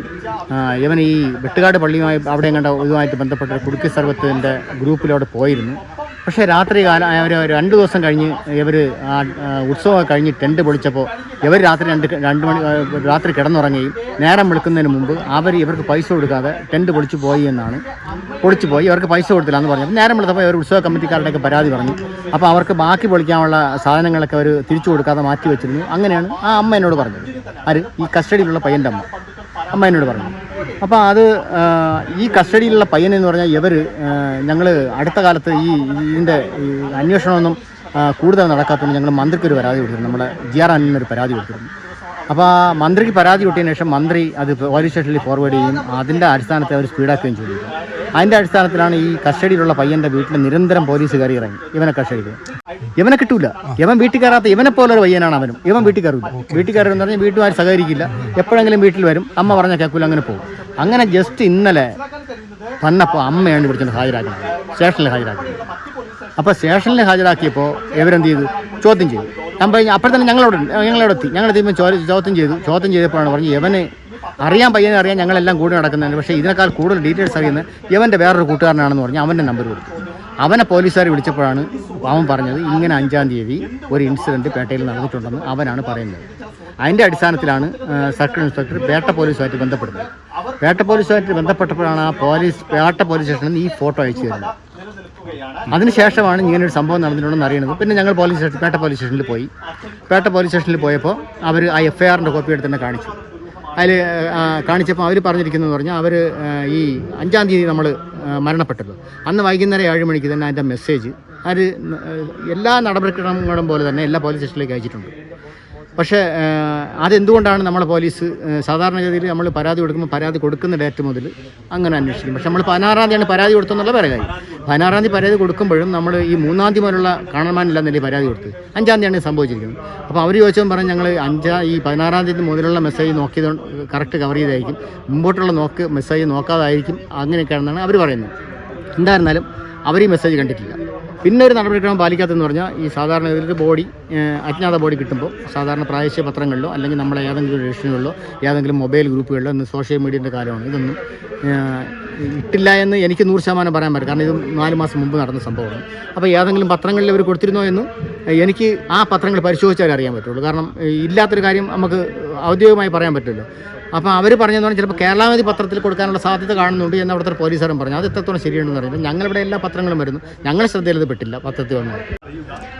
യമൻ ഈ വെട്ടുകാട് പള്ളിയുമായി അവിടെ എങ്ങാണ്ട് ഇതുമായിട്ട് ബന്ധപ്പെട്ട കുടുക്കി സർവത്തിന്റെ ഗ്രൂപ്പിലവിടെ പോയിരുന്നു. പക്ഷേ രാത്രി കാലം അവർ രണ്ട് ദിവസം കഴിഞ്ഞ് ഇവർ ഉത്സവം കഴിഞ്ഞ് ടെന്റ് പൊളിച്ചപ്പോൾ ഇവർ രാത്രി രണ്ട് രണ്ട് മണി രാത്രി കിടന്നുറങ്ങുകയും നേരം വിളിക്കുന്നതിന് മുമ്പ് അവർ ഇവർക്ക് പൈസ കൊടുക്കാതെ ടെന്റ് പൊളിച്ചു പോയി എന്നാണ്. പൊളിച്ചു പോയി ഇവർക്ക് പൈസ കൊടുത്തില്ല എന്ന് പറഞ്ഞു നേരം വിളിച്ചപ്പോൾ ഇവർ ഉത്സവ കമ്മിറ്റിക്കാരുടെയൊക്കെ പരാതി പറഞ്ഞു. അപ്പോൾ അവർക്ക് ബാക്കി പൊളിക്കാനുള്ള സാധനങ്ങളൊക്കെ അവർ തിരിച്ചു കൊടുക്കാതെ മാറ്റി വെച്ചിരുന്നു. അങ്ങനെയാണ് ആ അമ്മ എന്നോട് പറഞ്ഞത്. ആര്? ഈ കസ്റ്റഡിയിലുള്ള പയ്യന്റെ അമ്മ. അമ്മ എന്നോട് പറഞ്ഞു. അപ്പോൾ അത് ഈ കസ്റ്റഡിയിലുള്ള പയ്യൻ എന്ന് പറഞ്ഞാൽ ഇവർ ഞങ്ങൾ അടുത്ത കാലത്ത് ഈ ഇതിന്റെ അന്വേഷണമൊന്നും കൂടുതൽ നടക്കാത്തതുകൊണ്ട് ഞങ്ങൾ മന്ത്രിക്ക് ഒരു പരാതി കൊടുത്തിരുന്നു. നമ്മുടെ ജി ആർ അനിലിനൊരു പരാതി കൊടുത്തിരുന്നു. അപ്പോൾ മന്ത്രിക്ക് പരാതി കിട്ടിയതിന് ശേഷം മന്ത്രി അത് പോലീസ് സ്റ്റേഷനിൽ ഫോർവേഡ് ചെയ്യും അതിന്റെ അടിസ്ഥാനത്തിൽ അവർ സ്പീഡാക്കുകയും ചെയ്തു. അതിന്റെ അടിസ്ഥാനത്തിലാണ് ഈ കസ്റ്റഡിയിലുള്ള പയ്യന്റെ വീട്ടിൽ നിരന്തരം പോലീസ് കയറി ഇറങ്ങി. ഇവനെ കസ്റ്റഡിയിൽ ഇവനെ കിട്ടൂല. ഇവൻ വീട്ടിൽ കയറാത്ത ഇവനെ പോലെ ഒരു പയ്യനാണ് അവനും. ഇവൻ വീട്ടിൽ കയറില്ല വീട്ടിൽ കയറുമെന്ന് പറഞ്ഞാൽ വീട്ടുകാർ സഹകരിക്കില്ല. എപ്പോഴെങ്കിലും വീട്ടിൽ വരും. അമ്മ പറഞ്ഞ കേൾക്കൂല അങ്ങനെ പോകും. അങ്ങനെ ജസ്റ്റ് ഇന്നലെ വന്നപ്പോൾ അമ്മയാണ് വിളിച്ചിട്ട് ഹാജരാക്കുന്നത് സ്റ്റേഷനിൽ ഹാജരാക്കുന്നത് അപ്പോൾ സ്റ്റേഷനിൽ ഹാജരാക്കിയപ്പോൾ ഇവരെന്ത് ചെയ്തു? ചോദ്യം ചെയ്തു. ഞാൻ പറഞ്ഞു അപ്പോൾ തന്നെ ഞങ്ങളവിടെ ഞങ്ങളവിടെ എത്തി ഞങ്ങൾ എത്തിയപ്പോൾ ചോ ചോദ്യം ചെയ്തു. ചോദ്യം ചെയ്തപ്പോഴാണ് പറഞ്ഞു ഇവന് അറിയാൻ പയ്യനെ അറിയാൻ ഞങ്ങളെല്ലാം കൂടെ നടക്കുന്നതാണ് പക്ഷേ ഇതിനേക്കാൾ കൂടുതൽ ഡീറ്റെയിൽസ് അറിയുന്നത് ഇവന്റെ വേറൊരു കൂട്ടുകാരനാണെന്ന് പറഞ്ഞു അവന്റെ നമ്പർ കൊടുത്തു. അവനെ പോലീസുകാർ വിളിച്ചപ്പോഴാണ് അവൻ പറഞ്ഞത് ഇങ്ങനെ അഞ്ചാം തീയതി ഒരു ഇൻസിഡന്റ് പേട്ടയിൽ നടന്നിട്ടുണ്ടെന്ന് അവനാണ് പറയുന്നത്. അതിന്റെ അടിസ്ഥാനത്തിലാണ് സർക്കിൾ ഇൻസ്പെക്ടർ പേട്ട പോലീസുമായിട്ട് ബന്ധപ്പെടുന്നത്. പേട്ട പോലീസുമായിട്ട് ബന്ധപ്പെട്ടപ്പോഴാണ് ആ പോലീസ് പേട്ട പോലീസ് സ്റ്റേഷനിൽ നിന്ന് ഈ ഫോട്ടോ അയച്ചു തരുന്നത്. അതിനുശേഷമാണ് ഇങ്ങനെ ഒരു സംഭവം നടന്നിട്ടുണ്ടെന്ന് അറിയുന്നത് പിന്നെ ഞങ്ങൾ പോലീസ് സ്റ്റേഷൻ പേട്ട പോലീസ് സ്റ്റേഷനിൽ പോയി. പേട്ട പോലീസ് സ്റ്റേഷനിൽ പോയപ്പോൾ അവർ ആ എഫ് ഐ ആറിന്റെ കോപ്പി എടുത്ത് തന്നെ കാണിച്ചു. അതിൽ കാണിച്ചപ്പോൾ അവർ പറഞ്ഞിരിക്കുന്നതെന്ന് പറഞ്ഞാൽ അവർ ഈ അഞ്ചാം തീയതി നമ്മൾ മരണപ്പെട്ടല്ലോ. അന്ന് വൈകുന്നേരം ഏഴ് മണിക്ക് തന്നെ അതിന്റെ മെസ്സേജ് അത് എല്ലാ നടപടിക്രമങ്ങളും പോലെ തന്നെ എല്ലാ പോലീസ് സ്റ്റേഷനിലേക്ക് അയച്ചിട്ടുണ്ട്. പക്ഷേ അതെന്തുകൊണ്ടാണ് നമ്മളെ പോലീസ് സാധാരണഗതിയിൽ നമ്മൾ പരാതി കൊടുക്കുമ്പോൾ പരാതി കൊടുക്കുന്ന ഡേറ്റ് മുതൽ അങ്ങനെ അന്വേഷിക്കും. പക്ഷേ നമ്മൾ പതിനാറാം തീയതിയാണ് പരാതി കൊടുത്തെന്നുള്ള പരാതി പതിനാറാം തീയതി പരാതി കൊടുക്കുമ്പോഴും നമ്മൾ ഈ മൂന്നാം തീയതി മുതലുള്ള കാണാനില്ല നിലയിൽ പരാതി കൊടുത്തത്. അഞ്ചാം തീയതിയാണ് സംഭവിച്ചിരിക്കുന്നത്. അപ്പോൾ അവർ ചോദിച്ചാൽ പറഞ്ഞ് ഞങ്ങൾ അഞ്ചാം ഈ പതിനാറാം തീയതി മുതലുള്ള മെസ്സേജ് നോക്കിയത് കറക്റ്റ് കവർ ചെയ്തായിരിക്കും. മുമ്പോട്ടുള്ള നോക്ക് മെസ്സേജ് നോക്കാതായിരിക്കും അങ്ങനെയൊക്കെയാണെന്നാണ് അവർ പറയുന്നത്. എന്തായിരുന്നാലും അവർ ഈ മെസ്സേജ് കണ്ടിട്ടില്ല. പിന്നെ ഒരു നടപടിക്രമം പാലിക്കാത്തതെന്ന് പറഞ്ഞാൽ ഈ സാധാരണ ഇതിൽ ബോഡി അജ്ഞാത ബോഡി കിട്ടുമ്പോൾ സാധാരണ പ്രാദേശിക പത്രങ്ങളിലോ അല്ലെങ്കിൽ നമ്മളെ ഏതെങ്കിലും രജിസ്ട്രേഷനുകളിലോ ഏതെങ്കിലും മൊബൈൽ ഗ്രൂപ്പുകളിലോ ഇന്ന് സോഷ്യൽ മീഡിയന്റെ കാലമാണ്. ഇതൊന്നും ഇട്ടില്ല എന്ന് എനിക്ക് നൂറ് ശതമാനം പറയാൻ പറ്റും കാരണം ഇത് നാല് മാസം മുമ്പ് നടന്ന സംഭവമാണ്. അപ്പോൾ ഏതെങ്കിലും പത്രങ്ങളിൽ അവർ കൊടുത്തിരുന്നോ എന്ന് എനിക്ക് ആ പത്രങ്ങൾ പരിശോധിച്ചാലേ അറിയാൻ പറ്റുള്ളൂ. കാരണം ഇല്ലാത്തൊരു കാര്യം നമുക്ക് ഔദ്യോഗികമായി പറയാൻ പറ്റില്ലല്ലോ. അപ്പോൾ അവർ പറഞ്ഞതെന്ന് പറഞ്ഞാൽ ചിലപ്പോൾ കേരളാമതി പത്രത്തിൽ കൊടുക്കാനുള്ള സാധ്യത കാണുന്നുണ്ട് എന്ന് അവിടുത്തെ പോലീസുകാരൻ പറഞ്ഞു. അത് എത്രത്തോളം ശരിയാണെന്ന് പറയുന്നത് ഞങ്ങളിവിടെ എല്ലാ പത്രങ്ങളും വരുന്നു. ഞങ്ങൾ ശ്രദ്ധയിൽ ഇത് പെട്ടില്ല പത്രത്തിൽ വന്നത്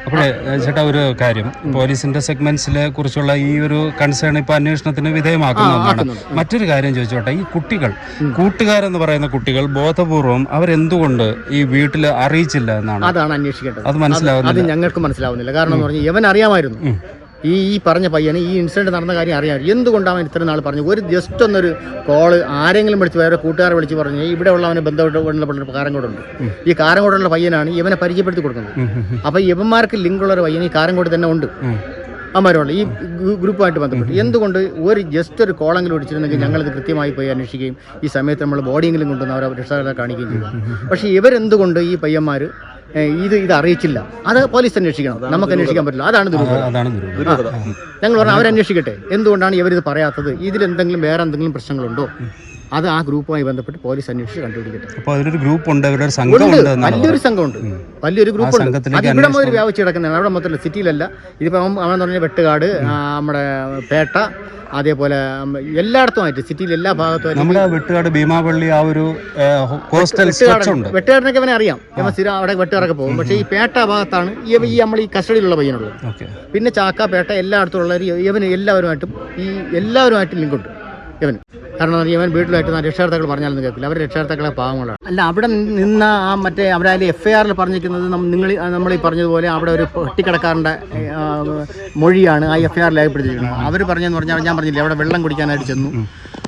അപ്പോൾ ചേട്ടാ ഒരു കാര്യം. പോലീസിന്റെ സെഗ്മെന്റ്സിലെ കുറിച്ചുള്ള ഈ ഒരു കൺസേൺ ഇപ്പൊ അന്വേഷണത്തിന് വിധേയമാക്കുന്നതാണ്. മറ്റൊരു കാര്യം ചോദിച്ചോട്ടെ. ഈ കുട്ടികൾ കൂട്ടുകാരെന്ന് പറയുന്ന കുട്ടികൾ ബോധപൂർവം അവരെന്തുകൊണ്ട് ഈ വീട്ടിൽ അറിയിച്ചില്ല എന്നാണ്? അതാണ് അന്വേഷിക്കേണ്ടത്. അത് മനസ്സിലാവുന്നത് അത് ഞങ്ങൾക്ക് മനസ്സിലാവുന്നില്ല. കാരണം എന്ന് പറഞ്ഞാൽ ഇവൻ അറിയാമായിരുന്നു ഈ ഈ പറഞ്ഞ പയ്യന് ഈ ഇൻസിഡന്റ് നടന്ന കാര്യം അറിയാം. എന്തുകൊണ്ടാണ് അവൻ ഇത്രയും നാൾ പറഞ്ഞു? ഒരു ജസ്റ്റ് ഒന്നൊരു കോൾ ആരെങ്കിലും വിളിച്ച് വേറെ കൂട്ടുകാരെ വിളിച്ച് പറഞ്ഞു ഇവിടെ ഉള്ളവന് ബന്ധപ്പെട്ട് കാരങ്കോടുണ്ട് ഈ കാരങ്കോടുള്ള പയ്യനാണ് ഇവനെ പരിചയപ്പെടുത്തി കൊടുക്കുന്നത്. അപ്പോൾ ഇവന്മാർക്ക് ലിങ്കുള്ള ഒരു പയ്യൻ ഈ കാരങ്കോട് തന്നെ ഉണ്ട്. അമ്മമാരുള്ള ഈ ഗ്രൂ- ഗ്രൂപ്പുമായിട്ട് ബന്ധപ്പെട്ട്. എന്തുകൊണ്ട് ഒരു ജസ്റ്റ് ഒരു കോളെങ്കിലും ഒടിച്ചിരുന്നെങ്കിൽ ഞങ്ങളത് കൃത്യമായി പോയി അന്വേഷിക്കുകയും ഈ സമയത്ത് നമ്മൾ ബോഡിയെങ്കിലും കൊണ്ടുവന്ന് അവരെ രക്ഷകരെ കാണിക്കുകയും ചെയ്തു. പക്ഷേ ഇവരെന്തുകൊണ്ട് ഈ പയ്യന്മാർ ഇത് ഇത് അറിയിച്ചില്ല. അത് പോലീസ് അന്വേഷിക്കണം. നമുക്ക് അന്വേഷിക്കാൻ പറ്റില്ല. അതാണ് ദുരൂഹത. ഞങ്ങൾ പറഞ്ഞാൽ അവരന്വേഷിക്കട്ടെ. എന്തുകൊണ്ടാണ് ഇവരിത് പറയാത്തത്? ഇതിലെന്തെങ്കിലും വേറെ എന്തെങ്കിലും പ്രശ്നങ്ങളുണ്ടോ? അത് ആ ഗ്രൂപ്പുമായി ബന്ധപ്പെട്ട് പോലീസ് അന്വേഷിച്ച് കണ്ടുപിടിക്കട്ടെ. അപ്പോൾ അതിലൊരു ഗ്രൂപ്പ് ഉണ്ട്. അവരുടെ സംഘം ഉണ്ട് വലിയൊരു സംഘമുണ്ട്. വലിയൊരു ഗ്രൂപ്പ് ഉണ്ട് അത് ഇവിടെ മുതൽ വ്യാപിച്ച് കിടക്കുന്നതാണ്. അവിടെ മൊത്തം സിറ്റിയിലല്ല. ഇതിപ്പോ അവൻ പറഞ്ഞ വെട്ടുകാട് നമ്മുടെ പേട്ട അതേപോലെ എല്ലായിടത്തും എല്ലായിടത്തുമായിട്ട് സിറ്റിയിൽ എല്ലാ ഭാഗത്തും നമ്മുടെ വെട്ടുകാട് ഭീമാപള്ളി ആ ഒരു കോസ്റ്റൽ വെട്ടുകാരനൊക്കെ അവനെ അറിയാം. സ്ഥിരം അവിടെ വെട്ടുകാരൊക്കെ പോകും. പക്ഷേ ഈ പേട്ട ഭാഗത്താണ് ഈ നമ്മൾ ഈ കസ്റ്റഡിയിലുള്ള പയ്യനുള്ളത്. പിന്നെ ചാക്ക പേട്ട എല്ലായിടത്തും ഉള്ള ഇവന് എല്ലാവരുമായിട്ടും ഈ എല്ലാവരുമായിട്ടും ലിങ്കുണ്ട്. ഇവന്. കാരണം ഇവൻ വീട്ടിലായിട്ട് രക്ഷകർത്താക്കൾ പറഞ്ഞാലൊന്നും കേൾക്കില്ല. അവർ രക്ഷകർത്താക്കളെ പാവങ്ങളാണ്. അല്ല അവിടെ നിന്ന ആ മറ്റേ അവിടെ അതിൽ എഫ് ഐ ആറിൽ പറഞ്ഞിരിക്കുന്നത് നിങ്ങൾ നമ്മൾ ഈ പറഞ്ഞതുപോലെ അവിടെ ഒരു പെട്ടിക്കടക്കാരന്റെ മൊഴിയാണ് ആ എഫ് ഐ ആറിൽ രേഖപ്പെടുത്തിയിരിക്കുന്നത്. അവർ പറഞ്ഞതെന്ന് പറഞ്ഞാൽ ഞാൻ പറഞ്ഞില്ലേ അവിടെ വെള്ളം കുടിക്കാനായിട്ട് ചെന്നു.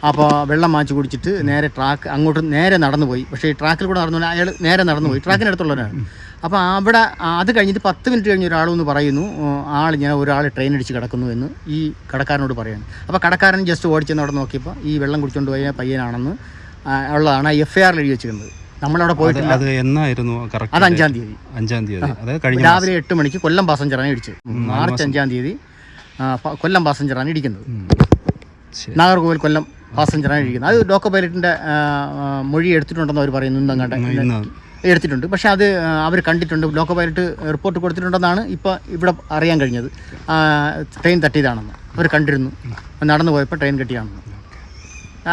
അപ്പോൾ വെള്ളം മാച്ച് കുടിച്ചിട്ട് നേരെ ട്രാക്ക് അങ്ങോട്ട് നേരെ നടന്നു പോയി പക്ഷേ ഈ ട്രാക്കിൽ കൂടെ നടന്നു അയാൾ നേരെ നടന്നു പോയി ട്രാക്കിനടുത്തുള്ളവരാണ് അപ്പോൾ അവിടെ അത് കഴിഞ്ഞിട്ട് പത്ത് മിനിറ്റ് കഴിഞ്ഞ് ഒരാളെന്ന് പറയുന്നു ആൾ ഞാൻ ഒരാൾ ട്രെയിൻ അടിച്ച് കിടക്കുന്നു എന്ന് ഈ കടക്കാരനോട് പറയുന്നു. അപ്പോൾ കടക്കാരൻ ജസ്റ്റ് ഓടിച്ചെന്ന് അവിടെ നോക്കിയപ്പോൾ ഈ വെള്ളം കുടിച്ചുകൊണ്ട് പോയ പയ്യനാണെന്ന് ഉള്ളതാണ് എഫ് ഐ ആറിൽ എഴുതി വെച്ചിരുന്നത് നമ്മളവിടെ പോയിട്ടില്ല. അത് എന്നായിരുന്നു? അത് അഞ്ചാം തീയതി. അഞ്ചാം തീയതി. രാവിലെ എട്ട് മണിക്ക് കൊല്ലം പാസഞ്ചറാണ് ഇടിച്ചത്. മാർച്ച് അഞ്ചാം തീയതി കൊല്ലം പാസഞ്ചറാണ് ഇടിക്കുന്നത്. നാഗർകോവിൽ കൊല്ലം പാസഞ്ചറാണ് ഇരിക്കുന്നത്. അത് ലോക്കോ പൈലറ്റിന്റെ മൊഴി എടുത്തിട്ടുണ്ടെന്ന് അവർ പറയുന്നു ഇന്നങ്ങാണ്ട് എടുത്തിട്ടുണ്ട്. പക്ഷേ അത് അവർ കണ്ടിട്ടുണ്ട്. ലോക്കോ പൈലറ്റ് റിപ്പോർട്ട് കൊടുത്തിട്ടുണ്ടെന്നാണ് ഇപ്പോൾ ഇവിടെ അറിയാൻ കഴിഞ്ഞത്. ട്രെയിൻ തട്ടിയതാണെന്ന്. അവർ കണ്ടിരുന്നു. നടന്നു പോയപ്പോൾ ട്രെയിൻ കെട്ടിയാണെന്ന്.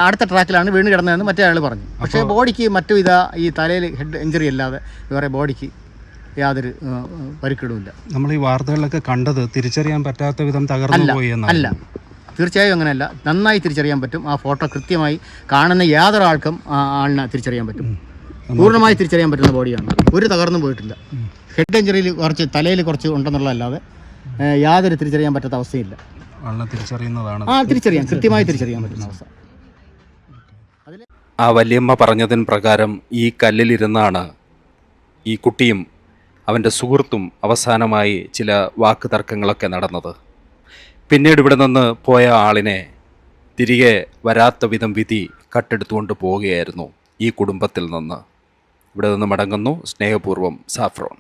അടുത്ത ട്രാക്കിലാണ് വീണ് കിടന്നതെന്ന് മറ്റേ ആൾ പറഞ്ഞു. പക്ഷേ ബോഡിക്ക് മറ്റു വിധ ഈ തലയിൽ ഹെഡ് ഇഞ്ചറി അല്ലാതെ വേറെ ബോഡിക്ക് യാതൊരു പരിക്കിടുമില്ല നമ്മൾ ഈ വാർത്തകളിലൊക്കെ കണ്ടത് തിരിച്ചറിയാൻ പറ്റാത്ത വിധം തകർന്നു പോയി അല്ല. തീർച്ചയായും അങ്ങനെയല്ല. നന്നായി തിരിച്ചറിയാൻ പറ്റും. ആ ഫോട്ടോ കൃത്യമായി കാണുന്ന യാതൊരാൾക്കും ആ ആളിനെ തിരിച്ചറിയാൻ പറ്റും. പൂർണമായി തിരിച്ചറിയാൻ പറ്റുന്ന ബോഡിയാണ്. ഒരു തകർന്നു പോയിട്ടില്ല. ഹെഡ് എഞ്ചറിയിൽ കുറച്ച് തലയിൽ കുറച്ച് ഉണ്ടെന്നുള്ളതല്ലാതെ യാതൊരു തിരിച്ചറിയാൻ പറ്റാത്ത അവസ്ഥയില്ല. തിരിച്ചറിയുന്നതാണ്. ആ തിരിച്ചറിയാം. കൃത്യമായി തിരിച്ചറിയാൻ പറ്റുന്ന അവസ്ഥ. ആ വല്യമ്മ പറഞ്ഞതിന് പ്രകാരം ഈ കല്ലിലിരുന്നാണ് ഈ കുട്ടിയും അവന്റെ സുഹൃത്തും അവസാനമായി ചില വാക്ക് തർക്കങ്ങളൊക്കെ നടന്നത്. പിന്നീട് ഇവിടെ നിന്ന് പോയ ആളിനെ തിരികെ വരാത്ത വിധം വിധി കട്ടെടുത്തുകൊണ്ട് പോവുകയായിരുന്നു ഈ കുടുംബത്തിൽ നിന്ന്. ഇവിടെ നിന്ന് മടങ്ങുന്നു സ്നേഹപൂർവം സാഫ്രോൺ.